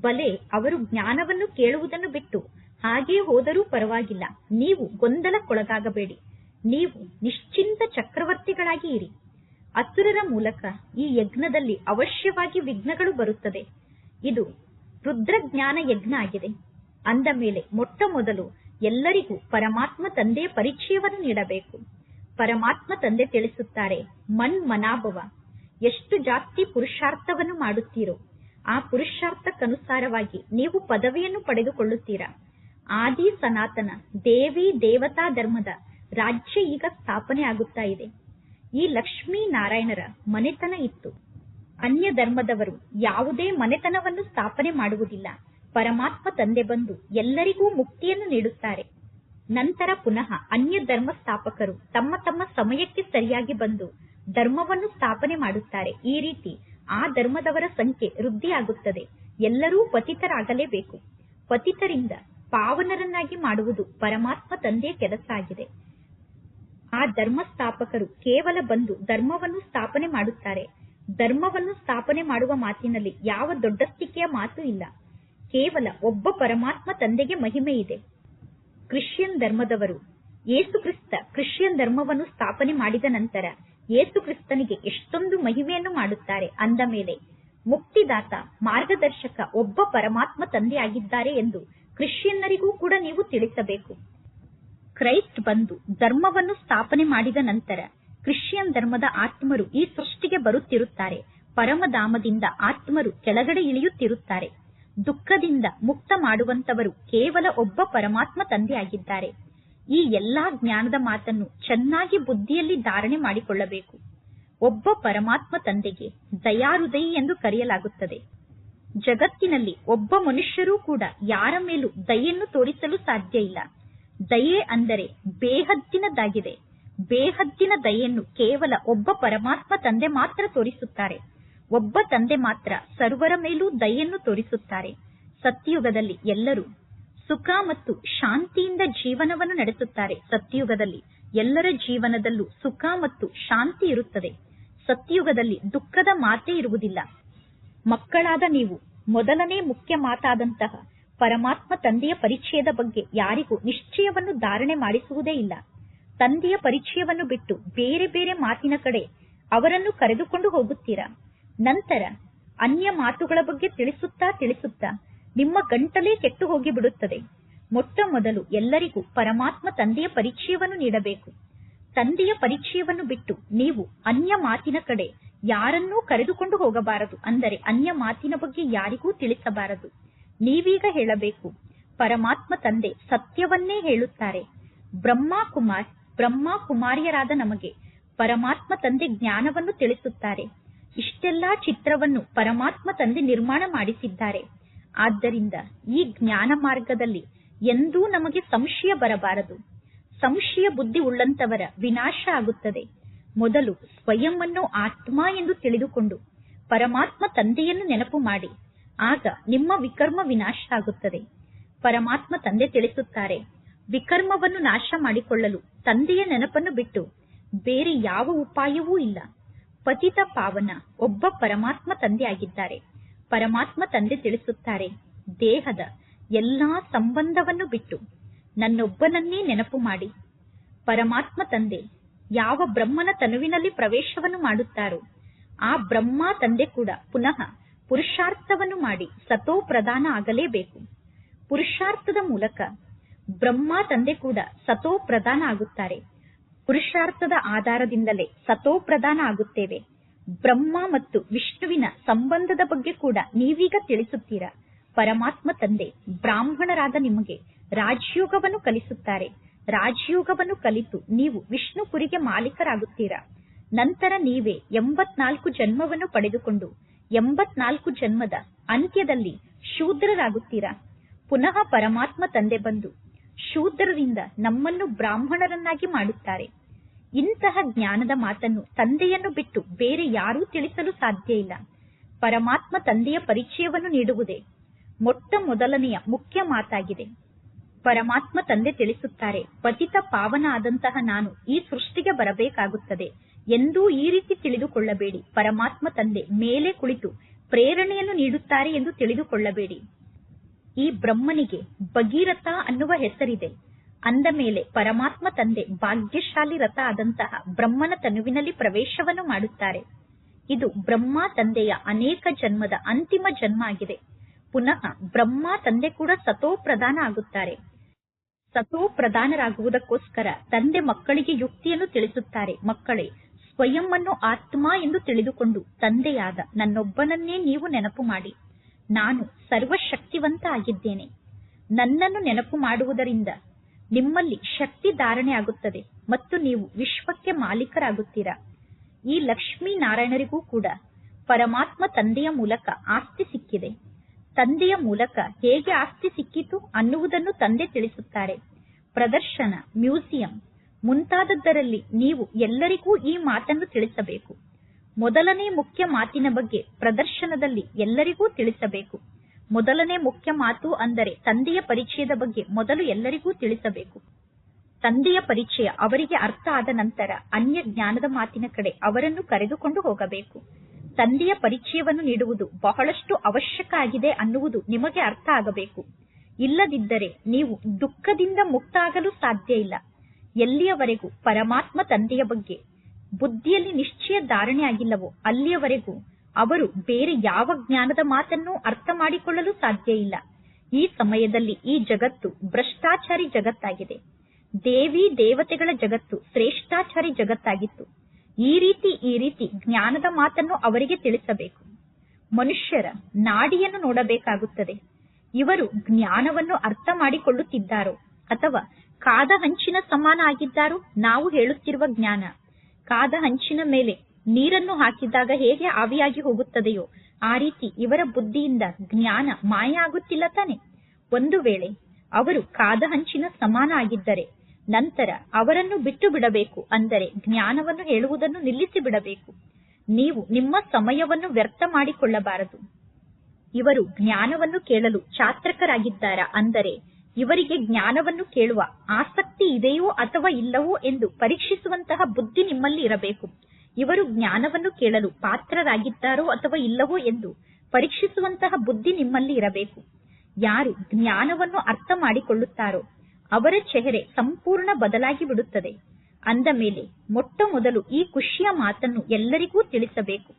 ಬಲೆ ಅವರು ಜ್ಞಾನವನ್ನು ಕೇಳುವುದನ್ನು ಬಿಟ್ಟು ಹಾಗೇ ಹೋದರೂ ಪರವಾಗಿಲ್ಲ. ನೀವು ಗೊಂದಲಕ್ಕೊಳಗಾಗಬೇಡಿ. ನೀವು ನಿಶ್ಚಿಂತ ಚಕ್ರವರ್ತಿಗಳಾಗಿ ಇರಿ. ಅಸುರರ ಮೂಲಕ ಈ ಯಜ್ಞದಲ್ಲಿ ಅವಶ್ಯವಾಗಿ ವಿಘ್ನಗಳು ಬರುತ್ತದೆ. ಇದು ರುದ್ರಜ್ಞಾನ ಯಜ್ಞ ಆಗಿದೆ. ಅಂದ ಮೇಲೆ ಮೊಟ್ಟ ಮೊದಲು ಎಲ್ಲರಿಗೂ ಪರಮಾತ್ಮ ತಂದೆಯ ಪರಿಚಯವನ್ನು ನೀಡಬೇಕು. ಪರಮಾತ್ಮ ತಂದೆ ತಿಳಿಸುತ್ತಾರೆ, ಮನ್ ಮನಾಭವ. ಎಷ್ಟು ಜಾಸ್ತಿ ಪುರುಷಾರ್ಥವನ್ನು ಮಾಡುತ್ತೀರೋ, ಆ ಪುರುಷಾರ್ಥಕ್ಕನುಸಾರವಾಗಿ ನೀವು ಪದವಿಯನ್ನು ಪಡೆದುಕೊಳ್ಳುತ್ತೀರಾ. ಆದಿ ಸನಾತನ ದೇವಿ ದೇವತಾ ಧರ್ಮದ ರಾಜ್ಯ ಈಗ ಸ್ಥಾಪನೆ ಆಗುತ್ತಾ ಇದೆ. ಈ ಲಕ್ಷ್ಮೀ ನಾರಾಯಣರ ಮನೆತನ ಇತ್ತು. ಅನ್ಯ ಧರ್ಮದವರು ಯಾವುದೇ ಮನೆತನವನ್ನು ಸ್ಥಾಪನೆ ಮಾಡುವುದಿಲ್ಲ. ಪರಮಾತ್ಮ ತಂದೆ ಬಂದು ಎಲ್ಲರಿಗೂ ಮುಕ್ತಿಯನ್ನು ನೀಡುತ್ತಾರೆ. ನಂತರ ಪುನಃ ಅನ್ಯ ಧರ್ಮ ಸ್ಥಾಪಕರು ತಮ್ಮ ತಮ್ಮ ಸಮಯಕ್ಕೆ ಸರಿಯಾಗಿ ಬಂದು ಧರ್ಮವನ್ನು ಸ್ಥಾಪನೆ ಮಾಡುತ್ತಾರೆ. ಈ ರೀತಿ ಆ ಧರ್ಮದವರ ಸಂಖ್ಯೆ ವೃದ್ಧಿಯಾಗುತ್ತದೆ. ಎಲ್ಲರೂ ಪತಿತರಾಗಲೇಬೇಕು. ಪತಿತರಿಂದ ಪಾವನರನ್ನಾಗಿ ಮಾಡುವುದು ಪರಮಾತ್ಮ ತಂದೆಯ ಕೆಲಸ ಆಗಿದೆ ಆ ಧರ್ಮ ಸ್ಥಾಪಕರು ಕೇವಲ ಬಂದು ಧರ್ಮವನ್ನು ಸ್ಥಾಪನೆ ಮಾಡುತ್ತಾರೆ. ಧರ್ಮವನ್ನು ಸ್ಥಾಪನೆ ಮಾಡುವ ಮಾತಿನಲ್ಲಿ ಯಾವ ದೊಡ್ಡಸ್ತಿಕೆಯ ಮಾತು ಇಲ್ಲ. ಕೇವಲ ಒಬ್ಬ ಪರಮಾತ್ಮ ತಂದೆಗೆ ಮಹಿಮೆ ಇದೆ. ಕ್ರಿಶ್ಚಿಯನ್ ಧರ್ಮದವರು ಯೇಸುಕ್ರಿಸ್ತ ಕ್ರಿಶ್ಚಿಯನ್ ಧರ್ಮವನ್ನು ಸ್ಥಾಪನೆ ಮಾಡಿದ ನಂತರ ಯೇಸುಕ್ರಿಸ್ತನಿಗೆ ಎಷ್ಟೊಂದು ಮಹಿಮೆಯನ್ನು ಮಾಡುತ್ತಾರೆ ಅಂದ ಮೇಲೆ ಮುಕ್ತಿದಾತ ಮಾರ್ಗದರ್ಶಕ ಒಬ್ಬ ಪರಮಾತ್ಮ ತಂದೆಯಾಗಿದ್ದಾರೆ ಎಂದು ಕ್ರಿಶ್ಚಿಯನ್ನರಿಗೂ ಕೂಡ ನೀವು ತಿಳಿಸಬೇಕು. ಕ್ರೈಸ್ಟ್ ಬಂದು ಧರ್ಮವನ್ನು ಸ್ಥಾಪನೆ ಮಾಡಿದ ನಂತರ ಕ್ರಿಶ್ಚಿಯನ್ ಧರ್ಮದ ಆತ್ಮರು ಈ ಸೃಷ್ಟಿಗೆ ಬರುತ್ತಿರುತ್ತಾರೆ. ಪರಮಧಾಮದಿಂದ ಆತ್ಮರು ಕೆಳಗಡೆ ಇಳಿಯುತ್ತಿರುತ್ತಾರೆ. ದುಃಖದಿಂದ ಮುಕ್ತ ಮಾಡುವಂತವರು ಕೇವಲ ಒಬ್ಬ ಪರಮಾತ್ಮ ತಂದೆಯಾಗಿದ್ದಾರೆ. ಈ ಎಲ್ಲಾ ಜ್ಞಾನದ ಮಾತನ್ನು ಚೆನ್ನಾಗಿ ಬುದ್ಧಿಯಲ್ಲಿ ಧಾರಣೆ ಮಾಡಿಕೊಳ್ಳಬೇಕು. ಒಬ್ಬ ಪರಮಾತ್ಮ ತಂದೆಗೆ ದಯಾಹೃದಯಿ ಎಂದು ಕರೆಯಲಾಗುತ್ತದೆ. ಜಗತ್ತಿನಲ್ಲಿ ಒಬ್ಬ ಮನುಷ್ಯರೂ ಕೂಡ ಯಾರ ಮೇಲೂ ದಯೆಯನ್ನು ತೋರಿಸಲು ಸಾಧ್ಯ ಇಲ್ಲ. ದಯೆ ಅಂದರೆ ಬೇಹದ್ದಿನದಾಗಿದೆ. ಬೇಹದ್ದಿನ ದಯೆಯನ್ನು ಕೇವಲ ಒಬ್ಬ ಪರಮಾತ್ಮ ತಂದೆ ಮಾತ್ರ ತೋರಿಸುತ್ತಾರೆ. ಒಬ್ಬ ತಂದೆ ಮಾತ್ರ ಸರ್ವರ ಮೇಲೂ ದಯೆಯನ್ನು ತೋರಿಸುತ್ತಾರೆ. ಸತ್ಯಯುಗದಲ್ಲಿ ಎಲ್ಲರೂ ಸುಖ ಮತ್ತು ಶಾಂತಿಯಿಂದ ಜೀವನವನ್ನು ನಡೆಸುತ್ತಾರೆ. ಸತ್ಯಯುಗದಲ್ಲಿ ಎಲ್ಲರ ಜೀವನದಲ್ಲೂ ಸುಖ ಮತ್ತು ಶಾಂತಿ ಇರುತ್ತದೆ. ಸತ್ಯಯುಗದಲ್ಲಿ ದುಃಖದ ಮಾತೇ ಇರುವುದಿಲ್ಲ. ಮಕ್ಕಳಾದ ನೀವು ಮೊದಲನೇ ಮುಖ್ಯ ಮಾತಾದಂತಹ ಪರಮಾತ್ಮ ತಂದೆಯ ಪರಿಚಯದ ಬಗ್ಗೆ ಯಾರಿಗೂ ನಿಶ್ಚಯವನ್ನು ಧಾರಣೆ ಮಾಡಿಸುವುದೇ ಇಲ್ಲ. ತಂದೆಯ ಪರಿಚಯವನ್ನು ಬಿಟ್ಟು ಬೇರೆ ಬೇರೆ ಮಾತಿನ ಕಡೆ ಅವರನ್ನು ಕರೆದುಕೊಂಡು ಹೋಗುತ್ತೀರಾ? ನಂತರ ಅನ್ಯ ಮಾತುಗಳ ಬಗ್ಗೆ ತಿಳಿಸುತ್ತಾ ತಿಳಿಸುತ್ತಾ ನಿಮ್ಮ ಗಂಟಲೇ ಕೆಟ್ಟು ಹೋಗಿಬಿಡುತ್ತದೆ. ಮೊಟ್ಟ ಮೊದಲು ಎಲ್ಲರಿಗೂ ಪರಮಾತ್ಮ ತಂದೆಯ ಪರಿಚಯವನ್ನು ನೀಡಬೇಕು. ತಂದೆಯ ಪರಿಚಯವನ್ನು ಬಿಟ್ಟು ನೀವು ಅನ್ಯ ಮಾತಿನ ಕಡೆ ಯಾರನ್ನೂ ಕರೆದುಕೊಂಡು ಹೋಗಬಾರದು. ಅಂದರೆ ಅನ್ಯ ಮಾತಿನ ಬಗ್ಗೆ ಯಾರಿಗೂ ತಿಳಿಸಬಾರದು. ನೀವೀಗ ಹೇಳಬೇಕು, ಪರಮಾತ್ಮ ತಂದೆ ಸತ್ಯವನ್ನೇ ಹೇಳುತ್ತಾರೆ. ಬ್ರಹ್ಮ ಕುಮಾರ್, ಬ್ರಹ್ಮ ಕುಮಾರಿಯರಾದ ನಮಗೆ ಪರಮಾತ್ಮ ತಂದೆ ಜ್ಞಾನವನ್ನು ತಿಳಿಸುತ್ತಾರೆ. ಇಷ್ಟೆಲ್ಲಾ ಚಿತ್ರವನ್ನು ಪರಮಾತ್ಮ ತಂದೆ ನಿರ್ಮಾಣ ಮಾಡಿಸಿದ್ದಾರೆ. ಆದ್ದರಿಂದ ಈ ಜ್ಞಾನ ಮಾರ್ಗದಲ್ಲಿ ಎಂದೂ ನಮಗೆ ಸಂಶಯ ಬರಬಾರದು. ಸಂಶಯ ಬುದ್ಧಿ ಉಳ್ಳಂತವರ ವಿನಾಶ ಆಗುತ್ತದೆ. ಮೊದಲು ಸ್ವಯಂವನ್ನು ಆತ್ಮ ಎಂದು ತಿಳಿದುಕೊಂಡು ಪರಮಾತ್ಮ ತಂದೆಯನ್ನು ನೆನಪು ಮಾಡಿ. ಆಗ ನಿಮ್ಮ ವಿಕರ್ಮ ವಿನಾಶ ಆಗುತ್ತದೆ. ಪರಮಾತ್ಮ ತಂದೆ ತಿಳಿಸುತ್ತಾರೆ, ವಿಕರ್ಮವನ್ನು ನಾಶ ಮಾಡಿಕೊಳ್ಳಲು ತಂದೆಯ ನೆನಪನ್ನು ಬಿಟ್ಟು ಬೇರೆ ಯಾವ ಉಪಾಯವೂ ಇಲ್ಲ. ಪತಿತ ಪಾವನ ಒಬ್ಬ ಪರಮಾತ್ಮ ತಂದೆಯಾಗಿದ್ದಾರೆ. ಪರಮಾತ್ಮ ತಂದೆ ತಿಳಿಸುತ್ತಾರೆ, ದೇಹದ ಎಲ್ಲಾ ಸಂಬಂಧವನ್ನು ಬಿಟ್ಟು ನನ್ನೊಬ್ಬನನ್ನೇ ನೆನಪು ಮಾಡಿ. ಪರಮಾತ್ಮ ತಂದೆ, ಯಾವ ಬ್ರಹ್ಮನ ತನುವಿನಲ್ಲಿ ಪ್ರವೇಶವನ್ನು ಮಾಡುತ್ತಾರೋ, ಆ ಬ್ರಹ್ಮ ತಂದೆ ಕೂಡ ಪುನಃ ಪುರುಷಾರ್ಥವನ್ನು ಮಾಡಿ ಸತೋ ಪ್ರಧಾನ ಆಗಲೇಬೇಕು. ಪುರುಷಾರ್ಥದ ಮೂಲಕ ಬ್ರಹ್ಮ ತಂದೆ ಕೂಡ ಸತೋ ಪ್ರಧಾನ ಆಗುತ್ತಾರೆ. ಪುರುಷಾರ್ಥದ ಆಧಾರದಿಂದಲೇ ಸತೋ ಪ್ರಧಾನ ಆಗುತ್ತೇವೆ. ಬ್ರಹ್ಮ ಮತ್ತು ವಿಷ್ಣುವಿನ ಸಂಬಂಧದ ಬಗ್ಗೆ ಕೂಡ ನೀವೀಗ ತಿಳಿಸುತ್ತೀರಾ? ಪರಮಾತ್ಮ ತಂದೆ, ಬ್ರಾಹ್ಮಣರಾದ ನಿಮಗೆ ರಾಜಯೋಗವನ್ನು ಕಲಿಸುತ್ತಾರೆ. ರಾಜಯೋಗವನ್ನು ಕಲಿತು ನೀವು ವಿಷ್ಣುಪುರಿಗೆ ಮಾಲೀಕರಾಗುತ್ತೀರಾ? ನಂತರ ನೀವೇ ಎಂಬತ್ನಾಲ್ಕು ಜನ್ಮವನ್ನು ಪಡೆದುಕೊಂಡು ಎಂಬತ್ನಾಲ್ಕು ಜನ್ಮದ ಅಂತ್ಯದಲ್ಲಿ ಶೂದ್ರರಾಗುತ್ತೀರಾ? ಪುನಃ ಪರಮಾತ್ಮ ತಂದೆ ಬಂದು ಶೂದ್ರರಿಂದ ನಮ್ಮನ್ನು ಬ್ರಾಹ್ಮಣರನ್ನಾಗಿ ಮಾಡುತ್ತಾರೆ. ಇಂತಹ ಜ್ಞಾನದ ಮಾತನ್ನು ತಂದೆಯನ್ನು ಬಿಟ್ಟು ಬೇರೆ ಯಾರೂ ತಿಳಿಸಲು ಸಾಧ್ಯ ಇಲ್ಲ. ಪರಮಾತ್ಮ ತಂದೆಯ ಪರಿಚಯವನ್ನು ನೀಡುವುದೇ ಮೊಟ್ಟ ಮೊದಲನೆಯ ಮುಖ್ಯ ಮಾತಾಗಿದೆ. ಪರಮಾತ್ಮ ತಂದೆ ತಿಳಿಸುತ್ತಾರೆ, ಪತಿತ ಪಾವನ ಆದಂತಹ ನಾನು ಈ ಸೃಷ್ಟಿಗೆ ಬರಬೇಕಾಗುತ್ತದೆ ಎಂದೂ ಈ ರೀತಿ ತಿಳಿದುಕೊಳ್ಳಬೇಡಿ. ಪರಮಾತ್ಮ ತಂದೆ ಮೇಲೆ ಕುಳಿತು ಪ್ರೇರಣೆಯನ್ನು ನೀಡುತ್ತಾರೆ ಎಂದು ತಿಳಿದುಕೊಳ್ಳಬೇಡಿ. ಈ ಬ್ರಹ್ಮನಿಗೆ ಭಗೀರಥ ಅನ್ನುವ ಹೆಸರಿದೆ. ಅಂದ ಮೇಲೆ ಪರಮಾತ್ಮ ತಂದೆ ಭಾಗ್ಯಶಾಲಿ ರಥ ಆದಂತಹ ಬ್ರಹ್ಮನ ತನುವಿನಲ್ಲಿ ಪ್ರವೇಶವನ್ನು ಮಾಡುತ್ತಾರೆ. ಇದು ಬ್ರಹ್ಮ ತಂದೆಯ ಅನೇಕ ಜನ್ಮದ ಅಂತಿಮ ಜನ್ಮ ಆಗಿದೆ. ಪುನಃ ಬ್ರಹ್ಮ ತಂದೆ ಕೂಡ ಸತೋ ಪ್ರಧಾನ ಆಗುತ್ತಾರೆ. ಸತೋ ಪ್ರಧಾನರಾಗುವುದಕ್ಕೋಸ್ಕರ ತಂದೆ ಮಕ್ಕಳಿಗೆ ಯುಕ್ತಿಯನ್ನು ತಿಳಿಸುತ್ತಾರೆ. ಮಕ್ಕಳೇ ಸ್ವಯಂ ಆತ್ಮ ಎಂದು ತಿಳಿದುಕೊಂಡು ತಂದೆಯಾದ ನನ್ನೊಬ್ಬನನ್ನೇ ನೀವು ನೆನಪು ಮಾಡಿ. ನಾನು ಸರ್ವಶಕ್ತಿವಂತ ಆಗಿದ್ದೇನೆ ನನ್ನನ್ನು ನೆನಪು ಮಾಡುವುದರಿಂದ ನಿಮ್ಮಲ್ಲಿ ಶಕ್ತಿ ಧಾರಣೆ ಆಗುತ್ತದೆ ಮತ್ತು ನೀವು ವಿಶ್ವಕ್ಕೆ ಮಾಲೀಕರಾಗುತ್ತೀರಾ? ಈ ಲಕ್ಷ್ಮೀ ನಾರಾಯಣರಿಗೂ ಕೂಡ ಪರಮಾತ್ಮ ತಂದೆಯ ಮೂಲಕ ಆಸ್ತಿ ಸಿಕ್ಕಿದೆ. ತಂದೆಯ ಮೂಲಕ ಹೇಗೆ ಆಸ್ತಿ ಸಿಕ್ಕಿತು ಅನ್ನುವುದನ್ನು ತಂದೆ ತಿಳಿಸುತ್ತಾರೆ. ಪ್ರದರ್ಶನ, ಮ್ಯೂಸಿಯಂ ಮುಂತಾದದ್ದರಲ್ಲಿ ನೀವು ಎಲ್ಲರಿಗೂ ಈ ಮಾತನ್ನು ತಿಳಿಸಬೇಕು. ಮೊದಲನೇ ಮುಖ್ಯ ಮಾತಿನ ಬಗ್ಗೆ ಪ್ರದರ್ಶನದಲ್ಲಿ ಎಲ್ಲರಿಗೂ ತಿಳಿಸಬೇಕು. ಮೊದಲನೇ ಮುಖ್ಯ ಮಾತು ಅಂದರೆ ತಂದೆಯ ಪರಿಚಯದ ಬಗ್ಗೆ ಮೊದಲು ಎಲ್ಲರಿಗೂ ತಿಳಿಸಬೇಕು. ತಂದೆಯ ಪರಿಚಯ ಅವರಿಗೆ ಅರ್ಥ ಆದ ನಂತರ ಅನ್ಯ ಜ್ಞಾನದ ಮಾತಿನ ಕಡೆ ಅವರನ್ನು ಕರೆದುಕೊಂಡು ಹೋಗಬೇಕು. ತಂದೆಯ ಪರಿಚಯವನ್ನು ನೀಡುವುದು ಬಹಳಷ್ಟು ಅವಶ್ಯಕ ಆಗಿದೆ ಅನ್ನುವುದು ನಿಮಗೆ ಅರ್ಥ ಆಗಬೇಕು. ಇಲ್ಲದಿದ್ದರೆ ನೀವು ದುಃಖದಿಂದ ಮುಕ್ತ ಆಗಲು ಸಾಧ್ಯ ಇಲ್ಲ. ಎಲ್ಲಿಯವರೆಗೂ ಪರಮಾತ್ಮ ತಂದೆಯ ಬಗ್ಗೆ ಬುದ್ಧಿಯಲ್ಲಿ ನಿಶ್ಚಯ ಧಾರಣೆ ಆಗಿಲ್ಲವೋ ಅಲ್ಲಿಯವರೆಗೂ ಅವರು ಬೇರೆ ಯಾವ ಜ್ಞಾನದ ಮಾತನ್ನು ಅರ್ಥ ಮಾಡಿಕೊಳ್ಳಲು ಸಾಧ್ಯ ಇಲ್ಲ. ಈ ಸಮಯದಲ್ಲಿ ಈ ಜಗತ್ತು ಭ್ರಷ್ಟಾಚಾರಿ ಜಗತ್ತಾಗಿದೆ. ದೇವಿ ದೇವತೆಗಳ ಜಗತ್ತು ಶ್ರೇಷ್ಠಾಚಾರಿ ಜಗತ್ತಾಗಿತ್ತು. ಈ ರೀತಿ ಈ ರೀತಿ ಜ್ಞಾನದ ಮಾತನ್ನು ಅವರಿಗೆ ತಿಳಿಸಬೇಕು. ಮನುಷ್ಯರ ನಾಡಿಯನ್ನು ನೋಡಬೇಕಾಗುತ್ತದೆ. ಇವರು ಜ್ಞಾನವನ್ನು ಅರ್ಥ ಮಾಡಿಕೊಳ್ಳುತ್ತಿದ್ದಾರೋ ಅಥವಾ ಕಾದ ಹಂಚಿನ ಸಮಾನ ಆಗಿದ್ದಾರೋ ನಾವು ಹೇಳುತ್ತಿರುವ ಜ್ಞಾನ. ಕಾದ ಹಂಚಿನ ಮೇಲೆ ನೀರನ್ನು ಹಾಕಿದಾಗ ಹೇಗೆ ಆವಿಯಾಗಿ ಹೋಗುತ್ತದೆಯೋ ಆ ರೀತಿ ಇವರ ಬುದ್ಧಿಯಿಂದ ಜ್ಞಾನ ಮಾಯ ಆಗುತ್ತಿಲ್ಲ ತಾನೆ. ಒಂದು ವೇಳೆ ಅವರು ಕಾದ ಹಂಚಿನ ಸಮಾನ ಆಗಿದ್ದರೆ ನಂತರ ಅವರನ್ನು ಬಿಟ್ಟು ಬಿಡಬೇಕು ಅಂದರೆ ಜ್ಞಾನವನ್ನು ಹೇಳುವುದನ್ನು ನಿಲ್ಲಿಸಿ ಬಿಡಬೇಕು ನೀವು ನಿಮ್ಮ ಸಮಯವನ್ನು ವ್ಯರ್ಥ ಮಾಡಿಕೊಳ್ಳಬಾರದು. ಇವರು ಜ್ಞಾನವನ್ನು ಕೇಳಲು ಚಾತ್ರಕರಾಗಿದ್ದಾರಾ ಅಂದರೆ ಇವರಿಗೆ ಜ್ಞಾನವನ್ನು ಕೇಳುವ ಆಸಕ್ತಿ ಇದೆಯೋ ಅಥವಾ ಇಲ್ಲವೋ ಎಂದು ಪರೀಕ್ಷಿಸುವಂತಹ ಬುದ್ಧಿ ನಿಮ್ಮಲ್ಲಿ ಇರಬೇಕು. ಇವರು ಜ್ಞಾನವನ್ನು ಕೇಳಲು ಪಾತ್ರರಾಗಿದ್ದಾರೋ ಅಥವಾ ಇಲ್ಲವೋ ಎಂದು ಪರೀಕ್ಷಿಸುವಂತಹ ಬುದ್ಧಿ ನಿಮ್ಮಲ್ಲಿ ಇರಬೇಕು. ಯಾರು ಜ್ಞಾನವನ್ನು ಅರ್ಥ ಮಾಡಿಕೊಳ್ಳುತ್ತಾರೋ ಅವರ ಚೆಹರೆ ಸಂಪೂರ್ಣ ಬದಲಾಗಿ ಬಿಡುತ್ತದೆ. ಅಂದ ಮೇಲೆ ಮೊಟ್ಟ ಮೊದಲು ಈ ಖುಷಿಯ ಮಾತನ್ನು ಎಲ್ಲರಿಗೂ ತಿಳಿಸಬೇಕು.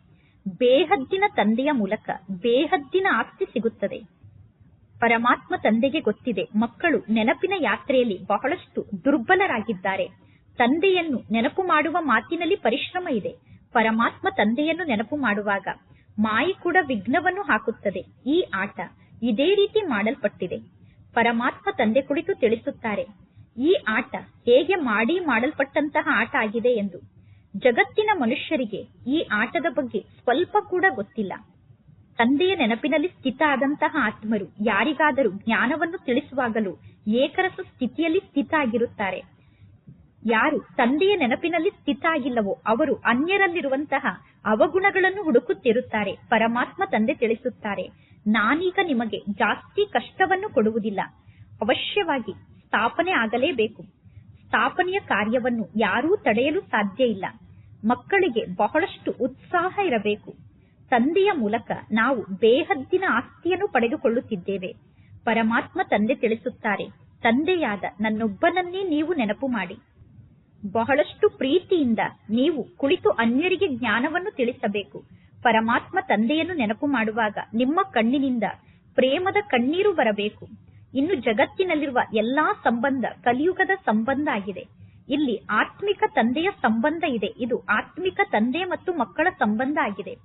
ಬೇಹದ್ದಿನ ತಂದೆಯ ಮೂಲಕ ಬೇಹದ್ದಿನ ಆಸ್ತಿ ಸಿಗುತ್ತದೆ. ಪರಮಾತ್ಮ ತಂದೆಗೆ ಗೊತ್ತಿದೆ, ಮಕ್ಕಳು ನೆನಪಿನ ಯಾತ್ರೆಯಲ್ಲಿ ಬಹಳಷ್ಟು ದುರ್ಬಲರಾಗಿದ್ದಾರೆ. ತಂದೆಯನ್ನು ನೆನಪು ಮಾಡುವ ಮಾತಿನಲ್ಲಿ ಪರಿಶ್ರಮ ಇದೆ. ಪರಮಾತ್ಮ ತಂದೆಯನ್ನು ನೆನಪು ಮಾಡುವಾಗ ಮಾಯಿ ಕೂಡ ವಿಘ್ನವನ್ನು ಹಾಕುತ್ತದೆ. ಈ ಆಟ ಇದೇ ರೀತಿ ಮಾಡಲ್ಪಟ್ಟಿದೆ. ಪರಮಾತ್ಮ ತಂದೆ ಕುಳಿತು ತಿಳಿಸುತ್ತಾರೆ, ಈ ಆಟ ಹೇಗೆ ಮಾಡಿ ಮಾಡಲ್ಪಟ್ಟಂತಹ ಆಟ ಆಗಿದೆ ಎಂದು. ಜಗತ್ತಿನ ಮನುಷ್ಯರಿಗೆ ಈ ಆಟದ ಬಗ್ಗೆ ಸ್ವಲ್ಪ ಕೂಡ ಗೊತ್ತಿಲ್ಲ. ತಂದೆಯ ನೆನಪಿನಲ್ಲಿ ಸ್ಥಿತ ಆದಂತಹ ಆತ್ಮರು ಯಾರಿಗಾದರೂ ಜ್ಞಾನವನ್ನು ತಿಳಿಸುವಾಗಲೂ ಏಕರಸ ಸ್ಥಿತಿಯಲ್ಲಿ ಸ್ಥಿತ ಆಗಿರುತ್ತಾರೆ. ಯಾರು ತಂದೆಯ ನೆನಪಿನಲ್ಲಿ ಸ್ಥಿತ ಆಗಿಲ್ಲವೋ ಅವರು ಅನ್ಯರಲ್ಲಿರುವಂತಹ ಅವಗುಣಗಳನ್ನು ಹುಡುಕುತ್ತಿರುತ್ತಾರೆ, ಪರಮಾತ್ಮ ತಂದೆ ತಿಳಿಸುತ್ತಾರೆ. ನಾನೀಗ ನಿಮಗೆ ಜಾಸ್ತಿ ಕಷ್ಟವನ್ನು ಕೊಡುವುದಿಲ್ಲ. ಅವಶ್ಯವಾಗಿ ಸ್ಥಾಪನೆ ಆಗಲೇಬೇಕು. ಸ್ಥಾಪನೆಯ ಕಾರ್ಯವನ್ನು ಯಾರೂ ತಡೆಯಲು ಸಾಧ್ಯ ಇಲ್ಲ. ಮಕ್ಕಳಿಗೆ ಬಹಳಷ್ಟು ಉತ್ಸಾಹ ಇರಬೇಕು. ತಂದೆಯ ಮೂಲಕ ನಾವು ಬೇಹದ್ದಿನ ಆಸ್ತಿಯನ್ನು ಪಡೆದುಕೊಳ್ಳುತ್ತಿದ್ದೇವೆ. ಪರಮಾತ್ಮ ತಂದೆ ತಿಳಿಸುತ್ತಾರೆ, ತಂದೆಯಾದ ನನ್ನೊಬ್ಬನನ್ನೇ ನೀವು ನೆನಪು ಮಾಡಿ. ಬಹಳಷ್ಟು ಪ್ರೀತಿಯಿಂದ ನೀವು ಕುಳಿತು ಅನ್ಯರಿಗೆ ಜ್ಞಾನವನ್ನು ತಿಳಿಸಬೇಕು. ಪರಮಾತ್ಮ ತಂದೆಯನ್ನು ನೆನಪು ಮಾಡುವಾಗ ನಿಮ್ಮ ಕಣ್ಣಿನಿಂದ ಪ್ರೇಮದ ಕಣ್ಣೀರು ಬರಬೇಕು. ಇನ್ನು ಜಗತ್ತಿನಲ್ಲಿರುವ ಎಲ್ಲಾ ಸಂಬಂಧ, ಕಲಿಯುಗದ ಸಂಬಂಧ ಆಗಿದೆ. ಇಲ್ಲಿ ಆತ್ಮಿಕ ತಂದೆಯ ಸಂಬಂಧ ಇದೆ. ಇದು ಆತ್ಮಿಕ ತಂದೆ ಮತ್ತು ಮಕ್ಕಳ ಸಂಬಂಧ ಆಗಿದೆ.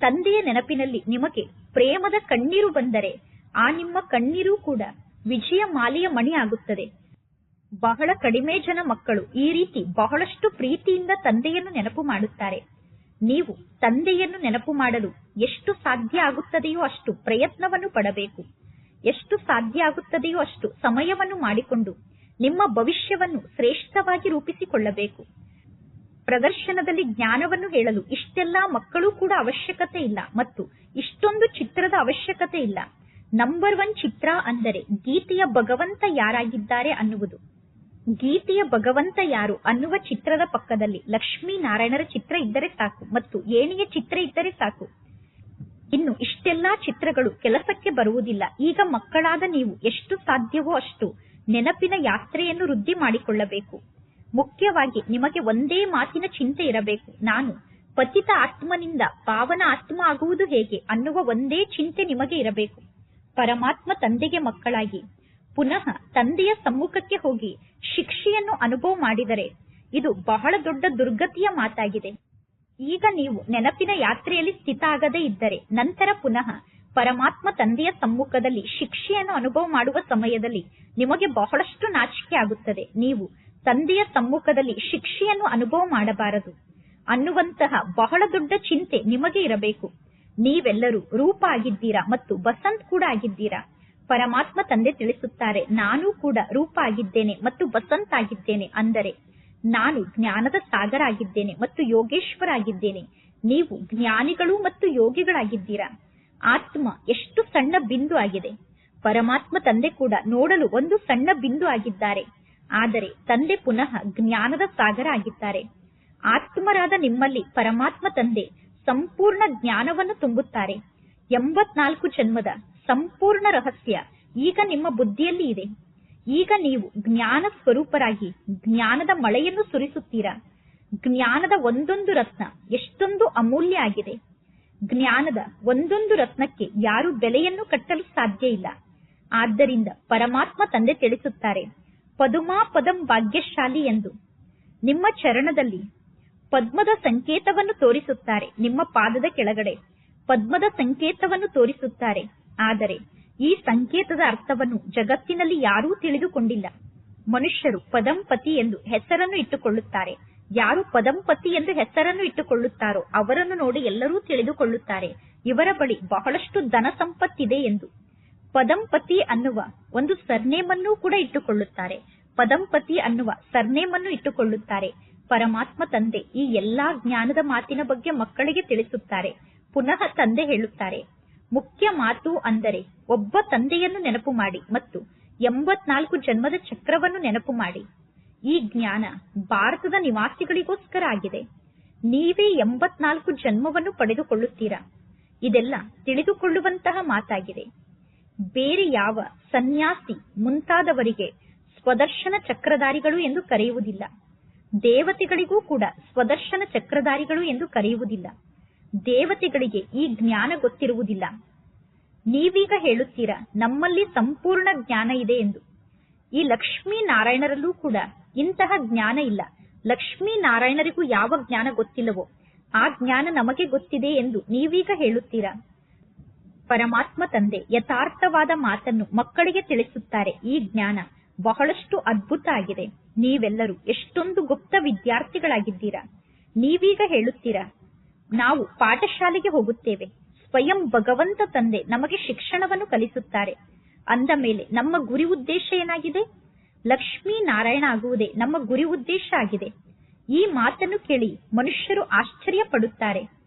ತಂದೆಯ ನೆನಪಿನಲ್ಲಿ ನಿಮಗೆ ಪ್ರೇಮದ ಕಣ್ಣೀರು ಬಂದರೆ ಆ ನಿಮ್ಮ ಕಣ್ಣೀರು ಕೂಡ ವಿಜಯ ಮಾಲೆಯ ಮಣಿ ಆಗುತ್ತದೆ. ಬಹಳ ಕಡಿಮೆ ಜನ ಮಕ್ಕಳು ಈ ರೀತಿ ಬಹಳಷ್ಟು ಪ್ರೀತಿಯಿಂದ ತಂದೆಯನ್ನು ನೆನಪು ಮಾಡುತ್ತಾರೆ. ನೀವು ತಂದೆಯನ್ನು ನೆನಪು ಮಾಡಲು ಎಷ್ಟು ಸಾಧ್ಯ ಆಗುತ್ತದೆಯೋ ಅಷ್ಟು ಪ್ರಯತ್ನವನ್ನು ಪಡಬೇಕು. ಎಷ್ಟು ಸಾಧ್ಯ ಆಗುತ್ತದೆಯೋ ಅಷ್ಟು ಸಮಯವನ್ನು ಮಾಡಿಕೊಂಡು ನಿಮ್ಮ ಭವಿಷ್ಯವನ್ನು ಶ್ರೇಷ್ಠವಾಗಿ ರೂಪಿಸಿಕೊಳ್ಳಬೇಕು. ಪ್ರದರ್ಶನದಲ್ಲಿ ಜ್ಞಾನವನ್ನು ಹೇಳಲು ಇಷ್ಟೆಲ್ಲಾ ಮಕ್ಕಳು ಕೂಡ ಅವಶ್ಯಕತೆ ಇಲ್ಲ ಮತ್ತು ಇಷ್ಟೊಂದು ಚಿತ್ರದ ಅವಶ್ಯಕತೆ ಇಲ್ಲ. ನಂಬರ್ ಒನ್ ಚಿತ್ರ ಅಂದರೆ ಗೀತೆಯ ಭಗವಂತ ಯಾರಾಗಿದ್ದಾರೆ ಅನ್ನುವುದು. ಗೀತೆಯ ಭಗವಂತ ಯಾರು ಅನ್ನುವ ಚಿತ್ರದ ಪಕ್ಕದಲ್ಲಿ ಲಕ್ಷ್ಮೀ ನಾರಾಯಣರ ಚಿತ್ರ ಇದ್ದರೆ ಸಾಕು ಮತ್ತು ಏಣಿಯ ಚಿತ್ರ ಇದ್ದರೆ ಸಾಕು. ಇನ್ನು ಇಷ್ಟೆಲ್ಲಾ ಚಿತ್ರಗಳು ಕೆಲಸಕ್ಕೆ ಬರುವುದಿಲ್ಲ. ಈಗ ಮಕ್ಕಳಾದ ನೀವು ಎಷ್ಟು ಸಾಧ್ಯವೋ ಅಷ್ಟು ನೆನಪಿನ ಯಾತ್ರೆಯನ್ನು ವೃದ್ಧಿ ಮಾಡಿಕೊಳ್ಳಬೇಕು. ಮುಖ್ಯವಾಗಿ ನಿಮಗೆ ಒಂದೇ ಮಾತಿನ ಚಿಂತೆ ಇರಬೇಕು. ನಾನು ಪತಿತ ಆತ್ಮನಿಂದ ಪಾವನ ಆತ್ಮ ಆಗುವುದು ಹೇಗೆ ಅನ್ನುವ ಒಂದೇ ಚಿಂತೆ ನಿಮಗೆ ಇರಬೇಕು. ಪರಮಾತ್ಮ ತಂದೆಗೆ ಮಕ್ಕಳಾಗಿ ಪುನಃ ತಂದೆಯ ಸಮ್ಮುಖಕ್ಕೆ ಹೋಗಿ ಶಿಕ್ಷೆಯನ್ನು ಅನುಭವ ಮಾಡಿದರೆ ಇದು ಬಹಳ ದೊಡ್ಡ ದುರ್ಗತಿಯ ಮಾತಾಗಿದೆ. ಈಗ ನೀವು ನೆನಪಿನ ಯಾತ್ರೆಯಲ್ಲಿ ಸ್ಥಿತ ಆಗದೇ ಇದ್ದರೆ ನಂತರ ಪುನಃ ಪರಮಾತ್ಮ ತಂದೆಯ ಸಮ್ಮುಖದಲ್ಲಿ ಶಿಕ್ಷೆಯನ್ನು ಅನುಭವ ಮಾಡುವ ಸಮಯದಲ್ಲಿ ನಿಮಗೆ ಬಹಳಷ್ಟು ನಾಚಿಕೆ ಆಗುತ್ತದೆ. ನೀವು ತಂದೆಯ ಸಮ್ಮುಖದಲ್ಲಿ ಶಿಕ್ಷೆಯನ್ನು ಅನುಭವ ಮಾಡಬಾರದು. ಅನ್ನುವಂತಹ ಬಹಳ ದೊಡ್ಡ ಚಿಂತೆ ನಿಮಗೆ ಇರಬೇಕು. ನೀವೆಲ್ಲರೂ ರೂಪ ಆಗಿದ್ದೀರಾ ಮತ್ತು ಬಸಂತ್ ಕೂಡ ಆಗಿದ್ದೀರಾ? ಪರಮಾತ್ಮ ತಂದೆ ತಿಳಿಸುತ್ತಾರೆ, ನಾನು ಕೂಡ ರೂಪ ಆಗಿದ್ದೇನೆ ಮತ್ತು ಬಸಂತ್ ಆಗಿದ್ದೇನೆ ಅಂದರೆ, ನಾನು ಜ್ಞಾನದ ಸಾಗರ ಆಗಿದ್ದೇನೆ ಮತ್ತು ಯೋಗೇಶ್ವರ ಆಗಿದ್ದೇನೆ ನೀವು ಜ್ಞಾನಿಗಳು ಮತ್ತು ಯೋಗಿಗಳಾಗಿದ್ದೀರಾ? ಆತ್ಮ ಎಷ್ಟು ಸಣ್ಣ ಬಿಂದು ಆಗಿದೆ. ಪರಮಾತ್ಮ ತಂದೆ ಕೂಡ ನೋಡಲು ಒಂದು ಸಣ್ಣ ಬಿಂದು ಆಗಿದ್ದಾರೆ. ಆದರೆ ತಂದೆ ಪುನಃ ಜ್ಞಾನದ ಸಾಗರ ಆಗಿದ್ದಾರೆ. ಆತ್ಮರಾದ ನಿಮ್ಮಲ್ಲಿ ಪರಮಾತ್ಮ ತಂದೆ ಸಂಪೂರ್ಣ ಜ್ಞಾನವನ್ನು ತುಂಬುತ್ತಾರೆ. ಎಂಬತ್ನಾಲ್ಕು ಜನ್ಮದ ಸಂಪೂರ್ಣ ರಹಸ್ಯ. ಈಗ ನಿಮ್ಮ ಬುದ್ಧಿಯಲ್ಲಿ ಇದೆ. ಈಗ ನೀವು ಜ್ಞಾನ ಸ್ವರೂಪರಾಗಿ ಜ್ಞಾನದ ಮಳೆಯನ್ನು ಸುರಿಸುತ್ತೀರಾ? ಜ್ಞಾನದ ಒಂದೊಂದು ರತ್ನ ಎಷ್ಟೊಂದು ಅಮೂಲ್ಯ ಆಗಿದೆ. ಜ್ಞಾನದ ಒಂದೊಂದು ರತ್ನಕ್ಕೆ ಯಾರು ಬೆಲೆಯನ್ನು ಕಟ್ಟಲು ಸಾಧ್ಯ ಇಲ್ಲ. ಆದ್ದರಿಂದ ಪರಮಾತ್ಮ ತಂದೆ ತಿಳಿಸುತ್ತಾರೆ, ಪದುಮಾ ಪದಂ ಭಾಗ್ಯಶಾಲಿ ಎಂದು. ನಿಮ್ಮ ಚರಣದಲ್ಲಿ ಪದ್ಮದ ಸಂಕೇತವನ್ನು ತೋರಿಸುತ್ತಾರೆ ನಿಮ್ಮ ಪಾದದ ಕೆಳಗಡೆ. ಪದ್ಮದ ಸಂಕೇತವನ್ನು ತೋರಿಸುತ್ತಾರೆ. ಆದರೆ ಈ ಸಂಕೇತದ ಅರ್ಥವನ್ನು ಜಗತ್ತಿನಲ್ಲಿ ಯಾರೂ ತಿಳಿದುಕೊಂಡಿಲ್ಲ. ಮನುಷ್ಯರು ಪದಂಪತಿ ಎಂದು ಹೆಸರನ್ನು ಇಟ್ಟುಕೊಳ್ಳುತ್ತಾರೆ. ಯಾರು ಪದಂಪತಿ ಎಂದು ಹೆಸರನ್ನು ಇಟ್ಟುಕೊಳ್ಳುತ್ತಾರೋ ಅವರನ್ನು ನೋಡಿ ಎಲ್ಲರೂ ತಿಳಿದುಕೊಳ್ಳುತ್ತಾರೆ. ಇವರ ಬಳಿ ಬಹಳಷ್ಟು ಧನ ಸಂಪತ್ತಿದೆ ಎಂದು. ಪದಂಪತಿ ಅನ್ನುವ ಒಂದು ಸರ್ನೇಮ್ ಅನ್ನು ಕೂಡ ಇಟ್ಟುಕೊಳ್ಳುತ್ತಾರೆ. ಪದಂಪತಿ ಅನ್ನುವ ಸರ್ನೇಮ್ ಅನ್ನು ಇಟ್ಟುಕೊಳ್ಳುತ್ತಾರೆ. ಪರಮಾತ್ಮ ತಂದೆ ಈ ಎಲ್ಲಾ ಜ್ಞಾನದ ಮಾತಿನ ಬಗ್ಗೆ ಮಕ್ಕಳಿಗೆ ತಿಳಿಸುತ್ತಾರೆ. ಪುನಃ ತಂದೆ ಹೇಳುತ್ತಾರೆ. ಮುಖ್ಯ ಮಾತು ಅಂದರೆ ಒಬ್ಬ ತಂದೆಯನ್ನು ನೆನಪು ಮಾಡಿ ಮತ್ತು ಎಂಬತ್ನಾಲ್ಕು ಜನ್ಮದ ಚಕ್ರವನ್ನು ನೆನಪು ಮಾಡಿ. ಈ ಜ್ಞಾನ ಭಾರತದ ನಿವಾಸಿಗಳಿಗೋಸ್ಕರ ಆಗಿದೆ. ನೀವೇ ಎಂಬತ್ನಾಲ್ಕು ಜನ್ಮವನ್ನು ಪಡೆದುಕೊಳ್ಳುತ್ತೀರಾ? ಇದೆಲ್ಲ ತಿಳಿದುಕೊಳ್ಳುವಂತಹ ಮಾತಾಗಿದೆ. ಬೇರೆ ಯಾವ ಸನ್ಯಾಸಿ ಮುಂತಾದವರಿಗೆ ಸ್ವದರ್ಶನ ಚಕ್ರಧಾರಿಗಳು ಎಂದು ಕರೆಯುವುದಿಲ್ಲ. ದೇವತೆಗಳಿಗೂ ಕೂಡ ಸ್ವದರ್ಶನ ಚಕ್ರಧಾರಿಗಳು ಎಂದು ಕರೆಯುವುದಿಲ್ಲ. ದೇವತೆಗಳಿಗೆ ಈ ಜ್ಞಾನ ಗೊತ್ತಿರುವುದಿಲ್ಲ. ನೀವೀಗ ಹೇಳುತ್ತೀರಾ, ನಮ್ಮಲ್ಲಿ ಸಂಪೂರ್ಣ ಜ್ಞಾನ ಇದೆ ಎಂದು. ಈ ಲಕ್ಷ್ಮೀ ನಾರಾಯಣರಲ್ಲೂ ಕೂಡ ಇಂತಹ ಜ್ಞಾನ ಇಲ್ಲ. ಲಕ್ಷ್ಮೀ ನಾರಾಯಣರಿಗೂ ಯಾವ ಜ್ಞಾನ ಗೊತ್ತಿಲ್ಲವೋ, ಆ ಜ್ಞಾನ ನಮಗೆ ಗೊತ್ತಿದೆ ಎಂದು ನೀವೀಗ ಹೇಳುತ್ತೀರಾ? ಪರಮಾತ್ಮ ತಂದೆ ಯಥಾರ್ಥವಾದ ಮಾತನ್ನು ಮಕ್ಕಳಿಗೆ ತಿಳಿಸುತ್ತಾರೆ. ಈ ಜ್ಞಾನ ಬಹಳಷ್ಟು ಅದ್ಭುತ ಆಗಿದೆ. ನೀವೆಲ್ಲರೂ ಎಷ್ಟೊಂದು ಗುಪ್ತ ವಿದ್ಯಾರ್ಥಿಗಳಾಗಿದ್ದೀರಾ. ನೀವೀಗ ಹೇಳುತ್ತೀರಾ ನಾವು ಪಾಠಶಾಲೆಗೆ ಹೋಗುತ್ತೇವೆ. ಸ್ವಯಂ ಭಗವಂತ ತಂದೆ ನಮಗೆ ಶಿಕ್ಷಣವನ್ನು ಕಲಿಸುತ್ತಾರೆ. ಅಂದ ಮೇಲೆ ನಮ್ಮ ಗುರಿ ಉದ್ದೇಶ ಏನಾಗಿದೆ? ಲಕ್ಷ್ಮೀ ನಾರಾಯಣ ಆಗುವುದೇ ನಮ್ಮ ಗುರಿ ಉದ್ದೇಶ ಆಗಿದೆ. ಈ ಮಾತನ್ನು ಕೇಳಿ ಮನುಷ್ಯರು ಆಶ್ಚರ್ಯ ಪಡುತ್ತಾರೆ.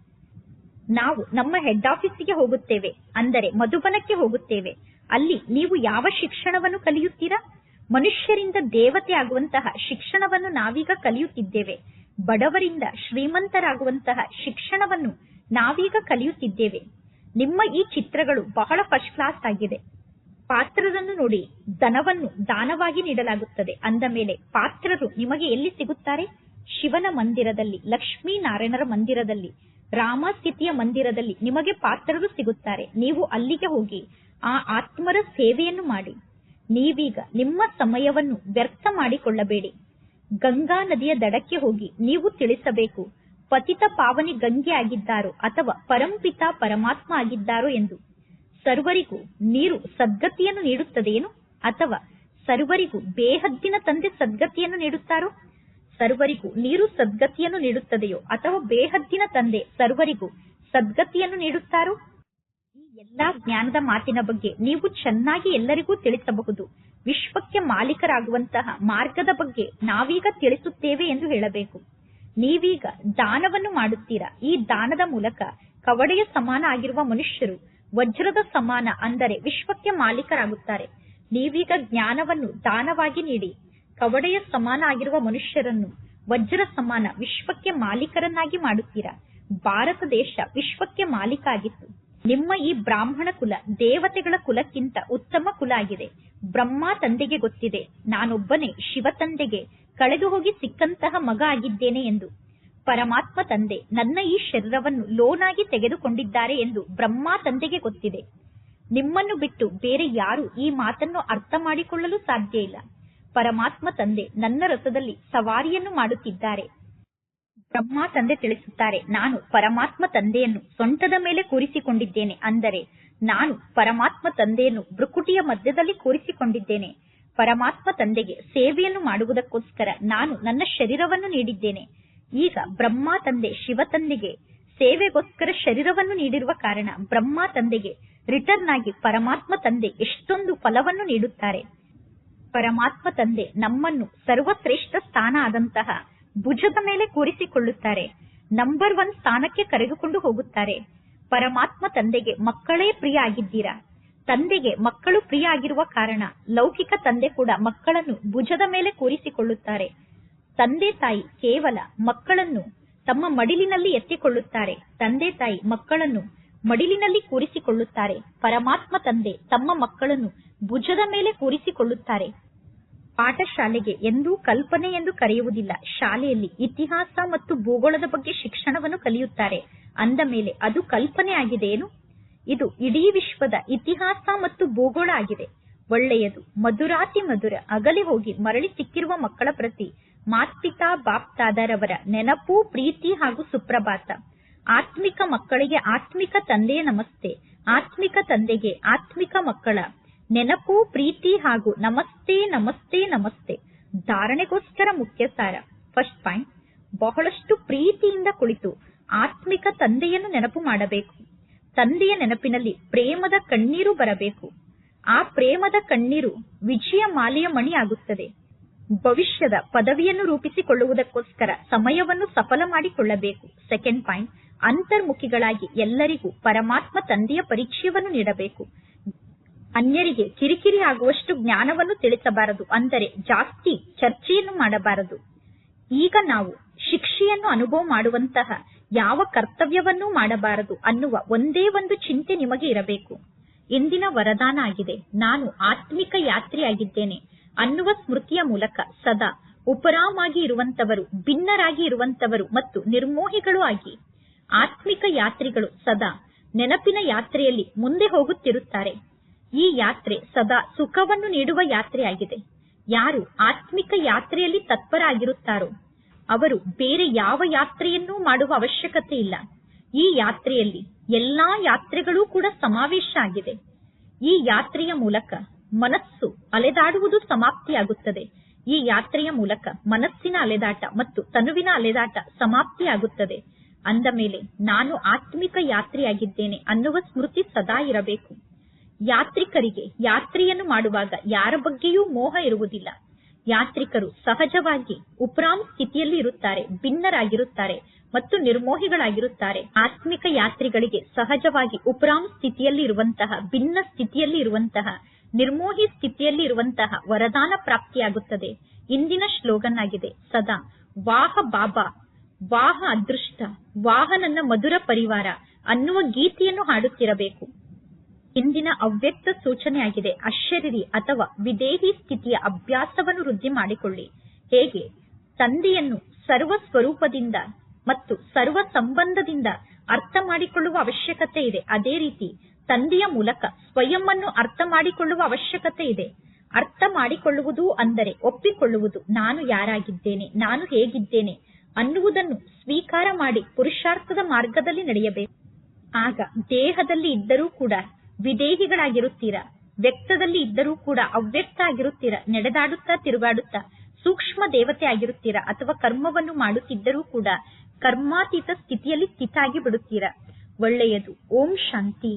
ನಾವು ನಮ್ಮ ಹೆಡ್ ಆಫೀಸಿಗೆ ಹೋಗುತ್ತೇವೆ. ಅಂದರೆ ಮಧುಬನಕ್ಕೆ ಹೋಗುತ್ತೇವೆ. ಅಲ್ಲಿ ನೀವು ಯಾವ ಶಿಕ್ಷಣವನ್ನು ಕಲಿಯುತ್ತೀರಾ? ಮನುಷ್ಯರಿಂದ ದೇವತೆ ಆಗುವಂತಹ ಶಿಕ್ಷಣವನ್ನು ನಾವೀಗ ಕಲಿಯುತ್ತಿದ್ದೇವೆ. ಬಡವರಿಂದ ಶ್ರೀಮಂತರಾಗುವಂತಹ ಶಿಕ್ಷಣವನ್ನು ನಾವೀಗ ಕಲಿಯುತ್ತಿದ್ದೇವೆ. ನಿಮ್ಮ ಈ ಚಿತ್ರಗಳು ಬಹಳ ಫಸ್ಟ್ ಕ್ಲಾಸ್ ಆಗಿದೆ. ಪಾತ್ರರನ್ನು ನೋಡಿ, ಧನವನ್ನು ದಾನವಾಗಿ ನೀಡಲಾಗುತ್ತದೆ. ಅಂದ ಮೇಲೆ ಪಾತ್ರರು ನಿಮಗೆ ಎಲ್ಲಿ ಸಿಗುತ್ತಾರೆ? ಶಿವನ ಮಂದಿರದಲ್ಲಿ, ಲಕ್ಷ್ಮೀ ನಾರಾಯಣರ ಮಂದಿರದಲ್ಲಿ, ರಾಮ ಸ್ಥಿತಿಯ ಮಂದಿರದಲ್ಲಿ ನಿಮಗೆ ಪಾತ್ರರು ಸಿಗುತ್ತಾರೆ. ನೀವು ಅಲ್ಲಿಗೆ ಹೋಗಿ ಆ ಆತ್ಮರ ಸೇವೆಯನ್ನು ಮಾಡಿ. ನೀವೀಗ ನಿಮ್ಮ ಸಮಯವನ್ನು ವ್ಯರ್ಥ ಮಾಡಿಕೊಳ್ಳಬೇಡಿ. ಗಂಗಾ ನದಿಯ ದಡಕ್ಕೆ ಹೋಗಿ ನೀವು ತಿಳಿಸಬೇಕು, ಪತಿತ ಪಾವನಿ ಗಂಗೆ ಆಗಿದ್ದಾರೋ ಅಥವಾ ಪರಂಪಿತ ಪರಮಾತ್ಮ ಆಗಿದ್ದಾರೋ ಎಂದು. ಸರ್ವರಿಗೂ ನೀರು ಸದ್ಗತಿಯನ್ನು ನೀಡುತ್ತದೆಯೇನು? ಅಥವಾ ಸರ್ವರಿಗೂ ಬೇಹದ್ದಿನ ತಂದೆ ಸದ್ಗತಿಯನ್ನು ನೀಡುತ್ತಾರೋ? ಸರ್ವರಿಗೂ ನೀರು ಸದ್ಗತಿಯನ್ನು ನೀಡುತ್ತದೆಯೋ ಅಥವಾ ಬೇಹದ್ದಿನ ತಂದೆ ಸರ್ವರಿಗೂ ಸದ್ಗತಿಯನ್ನು ನೀಡುತ್ತಾರೋ? ಎಲ್ಲಾ ಜ್ಞಾನದ ಮಾತಿನ ಬಗ್ಗೆ ನೀವು ಚೆನ್ನಾಗಿ ಎಲ್ಲರಿಗೂ ತಿಳಿಸಬಹುದು. ವಿಶ್ವಕ್ಕೆ ಮಾಲೀಕರಾಗುವಂತಹ ಮಾರ್ಗದ ಬಗ್ಗೆ ನಾವೀಗ ತಿಳಿಸುತ್ತೇವೆ ಎಂದು ಹೇಳಬೇಕು. ನೀವೀಗ ದಾನವನ್ನು ಮಾಡುತ್ತೀರಾ? ಈ ದಾನದ ಮೂಲಕ ಕವಡೆಯ ಸಮಾನ ಆಗಿರುವ ಮನುಷ್ಯರು ವಜ್ರದ ಸಮಾನ ಅಂದರೆ ವಿಶ್ವಕ್ಕೆ ಮಾಲೀಕರಾಗುತ್ತಾರೆ. ನೀವೀಗ ಜ್ಞಾನವನ್ನು ದಾನವಾಗಿ ನೀಡಿ ಕವಡೆಯ ಸಮಾನ ಆಗಿರುವ ಮನುಷ್ಯರನ್ನು ವಜ್ರ ಸಮಾನ ವಿಶ್ವಕ್ಕೆ ಮಾಲೀಕರನ್ನಾಗಿ ಮಾಡುತ್ತೀರಾ? ಭಾರತ ದೇಶ ವಿಶ್ವಕ್ಕೆ ಮಾಲೀಕ ಆಗಿತ್ತು ನಿಮ್ಮ ಈ ಬ್ರಾಹ್ಮಣ ಕುಲ ದೇವತೆಗಳ ಕುಲಕ್ಕಿಂತ ಉತ್ತಮ ಕುಲ ಆಗಿದೆ. ಬ್ರಹ್ಮ ತಂದೆಗೆ ಗೊತ್ತಿದೆ. ನಾನೊಬ್ಬನೇ ಶಿವ ತಂದೆಗೆ. ಕಳೆದು ಹೋಗಿ ಸಿಕ್ಕಂತಹ ಮಗ ಆಗಿದ್ದೇನೆ ಎಂದು. ಪರಮಾತ್ಮ ತಂದೆ ನನ್ನ ಈ ಶರೀರವನ್ನು ಲೋನಾಗಿ ತೆಗೆದುಕೊಂಡಿದ್ದಾರೆ ಎಂದು ಬ್ರಹ್ಮ ತಂದೆಗೆ ಗೊತ್ತಿದೆ. ನಿಮ್ಮನ್ನು ಬಿಟ್ಟು ಬೇರೆ ಯಾರು ಈ ಮಾತನ್ನು ಅರ್ಥ ಮಾಡಿಕೊಳ್ಳಲು ಸಾಧ್ಯ ಇಲ್ಲ. ಪರಮಾತ್ಮ ತಂದೆ ನನ್ನ ರಥದಲ್ಲಿ ಸವಾರಿಯನ್ನು ಮಾಡುತ್ತಿದ್ದಾರೆ. ಬ್ರಹ್ಮ ತಂದೆ ತಿಳಿಸುತ್ತಾರೆ. ನಾನು ಪರಮಾತ್ಮ ತಂದೆಯನ್ನು ಸೊಂಟದ ಮೇಲೆ ಕೂರಿಸಿಕೊಂಡಿದ್ದೇನೆ ಅಂದರೆ ನಾನು ಪರಮಾತ್ಮ ತಂದೆಯನ್ನು ಬೃಕುಟಿಯ ಮಧ್ಯದಲ್ಲಿ ಕೂರಿಸಿಕೊಂಡಿದ್ದೇನೆ. ಪರಮಾತ್ಮ ತಂದೆಗೆ ಸೇವೆಯನ್ನು ಮಾಡುವುದಕ್ಕೋಸ್ಕರ ನಾನು ನನ್ನ ಶರೀರವನ್ನು ನೀಡಿದ್ದೇನೆ. ಈಗ ಬ್ರಹ್ಮ ತಂದೆ ಶಿವ ತಂದೆಗೆ ಸೇವೆಗೋಸ್ಕರ ಶರೀರವನ್ನು ನೀಡಿರುವ ಕಾರಣ ಬ್ರಹ್ಮ ತಂದೆಗೆ ರಿಟರ್ನ್ ಆಗಿ ಪರಮಾತ್ಮ ತಂದೆ ಎಷ್ಟೊಂದು ಫಲವನ್ನು ನೀಡುತ್ತಾರೆ. ಪರಮಾತ್ಮ ತಂದೆ ನಮ್ಮನ್ನು ಸರ್ವಶ್ರೇಷ್ಠ ಸ್ಥಾನ ಆದಂತಹ ಭುಜದ ಮೇಲೆ ಕೂರಿಸಿಕೊಳ್ಳುತ್ತಾರೆ. ನಂಬರ್ ಒನ್ ಸ್ಥಾನಕ್ಕೆ ಕರೆದುಕೊಂಡು ಹೋಗುತ್ತಾರೆ. ಪರಮಾತ್ಮ ತಂದೆಗೆ ಮಕ್ಕಳೇ ಪ್ರಿಯ ಆಗಿದ್ದೀರಾ ತಂದೆಗೆ ಮಕ್ಕಳು ಪ್ರಿಯ ಆಗಿರುವ ಕಾರಣ ಲೌಕಿಕ ತಂದೆ ಕೂಡ ಮಕ್ಕಳನ್ನು ಭುಜದ ಮೇಲೆ ಕೂರಿಸಿಕೊಳ್ಳುತ್ತಾರೆ. ತಂದೆ ತಾಯಿ ಕೇವಲ ಮಕ್ಕಳನ್ನು ತಮ್ಮ ಮಡಿಲಿನಲ್ಲಿ ಎತ್ತಿಕೊಳ್ಳುತ್ತಾರೆ. ತಂದೆ ತಾಯಿ ಮಕ್ಕಳನ್ನು ಮಡಿಲಿನಲ್ಲಿ ಕೂರಿಸಿಕೊಳ್ಳುತ್ತಾರೆ. ಪರಮಾತ್ಮ ತಂದೆ ತಮ್ಮ ಮಕ್ಕಳನ್ನು ಭುಜದ ಮೇಲೆ ಕೂರಿಸಿಕೊಳ್ಳುತ್ತಾರೆ. ಪಾಠಶಾಲೆಗೆ ಎಂದೂ ಕಲ್ಪನೆ ಎಂದು ಕರೆಯುವುದಿಲ್ಲ. ಶಾಲೆಯಲ್ಲಿ ಇತಿಹಾಸ ಮತ್ತು ಭೂಗೋಳದ ಬಗ್ಗೆ ಶಿಕ್ಷಣವನ್ನು ಕಲಿಯುತ್ತಾರೆ. ಅಂದ ಮೇಲೆ ಅದು ಕಲ್ಪನೆ ಆಗಿದೆಯೇನು? ಇದು ಇಡೀ ವಿಶ್ವದ ಇತಿಹಾಸ ಮತ್ತು ಭೂಗೋಳ ಆಗಿದೆ. ಒಳ್ಳೆಯದು, ಮಧುರಾತಿ ಮಧುರ, ಅಗಲಿ ಹೋಗಿ ಮರಳಿ ಸಿಕ್ಕಿರುವ ಮಕ್ಕಳ ಪ್ರತಿ. ಮಾತ್ಪಿತಾ ಬಾಪ್ತಾದರವರ ನೆನಪು, ಪ್ರೀತಿ ಹಾಗೂ ಸುಪ್ರಭಾತ. ಆತ್ಮಿಕ ಮಕ್ಕಳಿಗೆ ಆತ್ಮಿಕ ತಂದೆಯ ನಮಸ್ತೆ. ಆತ್ಮಿಕ ತಂದೆಗೆ ಆತ್ಮಿಕ ಮಕ್ಕಳ ನೆನಪು, ಪ್ರೀತಿ ಹಾಗೂ ನಮಸ್ತೆ ನಮಸ್ತೆ ನಮಸ್ತೆ. ಧಾರಣೆಗೋಸ್ಕರ ಮುಖ್ಯ ಸಾರ. ಫಸ್ಟ್ ಪಾಯಿಂಟ್ ಬಹಳಷ್ಟು ಪ್ರೀತಿಯಿಂದ ಕುಳಿತು ಆತ್ಮಿಕ ತಂದೆಯನ್ನು ನೆನಪು ಮಾಡಬೇಕು. ತಂದೆಯ ನೆನಪಿನಲ್ಲಿ ಪ್ರೇಮದ ಕಣ್ಣೀರು ಬರಬೇಕು. ಆ ಪ್ರೇಮದ ಕಣ್ಣೀರು ವಿಜಯ ಮಾಲೆಯ ಮಣಿ ಆಗುತ್ತದೆ. ಭವಿಷ್ಯದ ಪದವಿಯನ್ನು ರೂಪಿಸಿಕೊಳ್ಳುವುದಕ್ಕೋಸ್ಕರ ಸಮಯವನ್ನು ಸಫಲ ಮಾಡಿಕೊಳ್ಳಬೇಕು. ಸೆಕೆಂಡ್ ಪಾಯಿಂಟ್ ಅಂತರ್ಮುಖಿಗಳಾಗಿ ಎಲ್ಲರಿಗೂ ಪರಮಾತ್ಮ ತಂದೆಯ ಪರೀಕ್ಷೆಯನ್ನು ನೀಡಬೇಕು. ಅನ್ಯರಿಗೆ ಕಿರಿಕಿರಿ ಆಗುವಷ್ಟು ಜ್ಞಾನವನ್ನು ತಿಳಿಸಬಾರದು. ಅಂದರೆ ಜಾಸ್ತಿ ಚರ್ಚೆಯನ್ನು ಮಾಡಬಾರದು. ಈಗ ನಾವು ಶಿಕ್ಷೆಯನ್ನು ಅನುಭವ ಮಾಡುವಂತಹ ಯಾವ ಕರ್ತವ್ಯವನ್ನೂ ಮಾಡಬಾರದು ಅನ್ನುವ ಒಂದೇ ಒಂದು ಚಿಂತೆ ನಿಮಗೆ ಇರಬೇಕು. ಇಂದಿನ ವರದಾನ ಆಗಿದೆ. ನಾನು ಆತ್ಮಿಕ ಯಾತ್ರೆಯಾಗಿದ್ದೇನೆ ಅನ್ನುವ ಸ್ಮೃತಿಯ ಮೂಲಕ ಸದಾ ಉಪರಾಮಾಗಿ ಇರುವಂತವರು, ಭಿನ್ನರಾಗಿ ಇರುವಂತವರು ಮತ್ತು ನಿರ್ಮೋಹಿಗಳು ಆಗಿ ಆತ್ಮಿಕ ಯಾತ್ರಿಗಳು ಸದಾ ನೆನಪಿನ ಯಾತ್ರೆಯಲ್ಲಿ ಮುಂದೆ ಹೋಗುತ್ತಿರುತ್ತಾರೆ. ಈ ಯಾತ್ರೆ ಸದಾ ಸುಖವನ್ನು ನೀಡುವ ಯಾತ್ರೆಯಾಗಿದೆ. ಯಾರು ಆತ್ಮಿಕ ಯಾತ್ರೆಯಲ್ಲಿ ತತ್ಪರಾಗಿರುತ್ತಾರೋ, ಅವರು ಬೇರೆ ಯಾವ ಯಾತ್ರೆಯನ್ನೂ ಮಾಡುವ ಅವಶ್ಯಕತೆ ಇಲ್ಲ. ಈ ಯಾತ್ರೆಯಲ್ಲಿ ಎಲ್ಲಾ ಯಾತ್ರೆಗಳೂ ಕೂಡ ಸಮಾವೇಶ ಆಗಿದೆ. ಈ ಯಾತ್ರೆಯ ಮೂಲಕ ಮನಸ್ಸು ಅಲೆದಾಡುವುದು ಸಮಾಪ್ತಿಯಾಗುತ್ತದೆ. ಈ ಯಾತ್ರೆಯ ಮೂಲಕ ಮನಸ್ಸಿನ ಅಲೆದಾಟ ಮತ್ತು ತನುವಿನ ಅಲೆದಾಟ ಸಮಾಪ್ತಿಯಾಗುತ್ತದೆ. ಅಂದ ಮೇಲೆ ನಾನು ಆತ್ಮಿಕ ಯಾತ್ರೆಯಾಗಿದ್ದೇನೆ ಅನ್ನುವ ಸ್ಮೃತಿ ಸದಾ ಇರಬೇಕು. ಯಾತ್ರಿಕರಿಗೆ, ಯಾತ್ರೆಯನ್ನು ಮಾಡುವಾಗ ಯಾರ ಬಗ್ಗೆಯೂ ಮೋಹ ಇರುವುದಿಲ್ಲ. ಯಾತ್ರಿಕರು ಸಹಜವಾಗಿ ಉಪ್ರಾಮ್ ಸ್ಥಿತಿಯಲ್ಲಿ ಇರುತ್ತಾರೆ, ಭಿನ್ನರಾಗಿರುತ್ತಾರೆ ಮತ್ತು ನಿರ್ಮೋಹಿಗಳಾಗಿರುತ್ತಾರೆ. ಆತ್ಮಿಕ ಯಾತ್ರಿಗಳಿಗೆ ಸಹಜವಾಗಿ ಉಪ್ರಾಮ್ ಸ್ಥಿತಿಯಲ್ಲಿ ಇರುವಂತಹ, ಭಿನ್ನ ಸ್ಥಿತಿಯಲ್ಲಿ ಇರುವಂತಹ, ನಿರ್ಮೋಹಿ ಸ್ಥಿತಿಯಲ್ಲಿ ಇರುವಂತಹ ವರದಾನ ಪ್ರಾಪ್ತಿಯಾಗುತ್ತದೆ. ಇಂದಿನ ಶ್ಲೋಗನ್ ಆಗಿದೆ ಸದಾ, ವಾಹ ಬಾಬಾ, ವಾಹ ಅದೃಷ್ಟ, ವಾಹ ನನ್ನ ಮಧುರ ಪರಿವಾರ ಅನ್ನುವ ಗೀತೆಯನ್ನು ಹಾಡುತ್ತಿರಬೇಕು. ಇಂದಿನ ಅವ್ಯಕ್ತ ಸೂಚನೆಯಾಗಿದೆ. ಅಶರೀರಿ ಅಥವಾ ವಿದೇಹಿ ಸ್ಥಿತಿಯ ಅಭ್ಯಾಸವನ್ನು ವೃದ್ಧಿ ಮಾಡಿಕೊಳ್ಳಿ. ಹೇಗೆ? ತಂದೆಯನ್ನು ಸರ್ವ ಸ್ವರೂಪದಿಂದ ಮತ್ತು ಸರ್ವ ಸಂಬಂಧದಿಂದ ಅರ್ಥ ಮಾಡಿಕೊಳ್ಳುವ ಅವಶ್ಯಕತೆ ಇದೆ. ಅದೇ ರೀತಿ ತಂದೆಯ ಮೂಲಕ ಸ್ವಯಂ ಅನ್ನು ಅರ್ಥ ಮಾಡಿಕೊಳ್ಳುವ ಅವಶ್ಯಕತೆ ಇದೆ. ಅರ್ಥ ಮಾಡಿಕೊಳ್ಳುವುದು ಅಂದರೆ ಒಪ್ಪಿಕೊಳ್ಳುವುದು. ನಾನು ಯಾರಾಗಿದ್ದೇನೆ? ನಾನು ಹೇಗಿದ್ದೇನೆ? ಅನ್ನುವುದನ್ನು ಸ್ವೀಕಾರ ಮಾಡಿ ಪುರುಷಾರ್ಥದ ಮಾರ್ಗದಲ್ಲಿ ನಡೆಯಬೇಕು. ಆಗ ದೇಹದಲ್ಲಿ ಇದ್ದರೂ ಕೂಡ ವಿದೇಹಿಗಳಾಗಿರುತ್ತೀರಾ? ವ್ಯಕ್ತದಲ್ಲಿ ಇದ್ದರೂ ಕೂಡ ಅವ್ಯಕ್ತ ಆಗಿರುತ್ತೀರಾ ನಡೆದಾಡುತ್ತಾ ತಿರುಗಾಡುತ್ತಾ ಸೂಕ್ಷ್ಮ ದೇವತೆ ಆಗಿರುತ್ತೀರಾ? ಅಥವಾ ಕರ್ಮವನ್ನು ಮಾಡುತ್ತಿದ್ದರೂ ಕೂಡ ಕರ್ಮಾತೀತ ಸ್ಥಿತಿಯಲ್ಲಿ ಸ್ಥಿತಾಗಿ ಬಿಡುತ್ತೀರಾ? ಒಳ್ಳೆಯದು. ಓಂ ಶಾಂತಿ.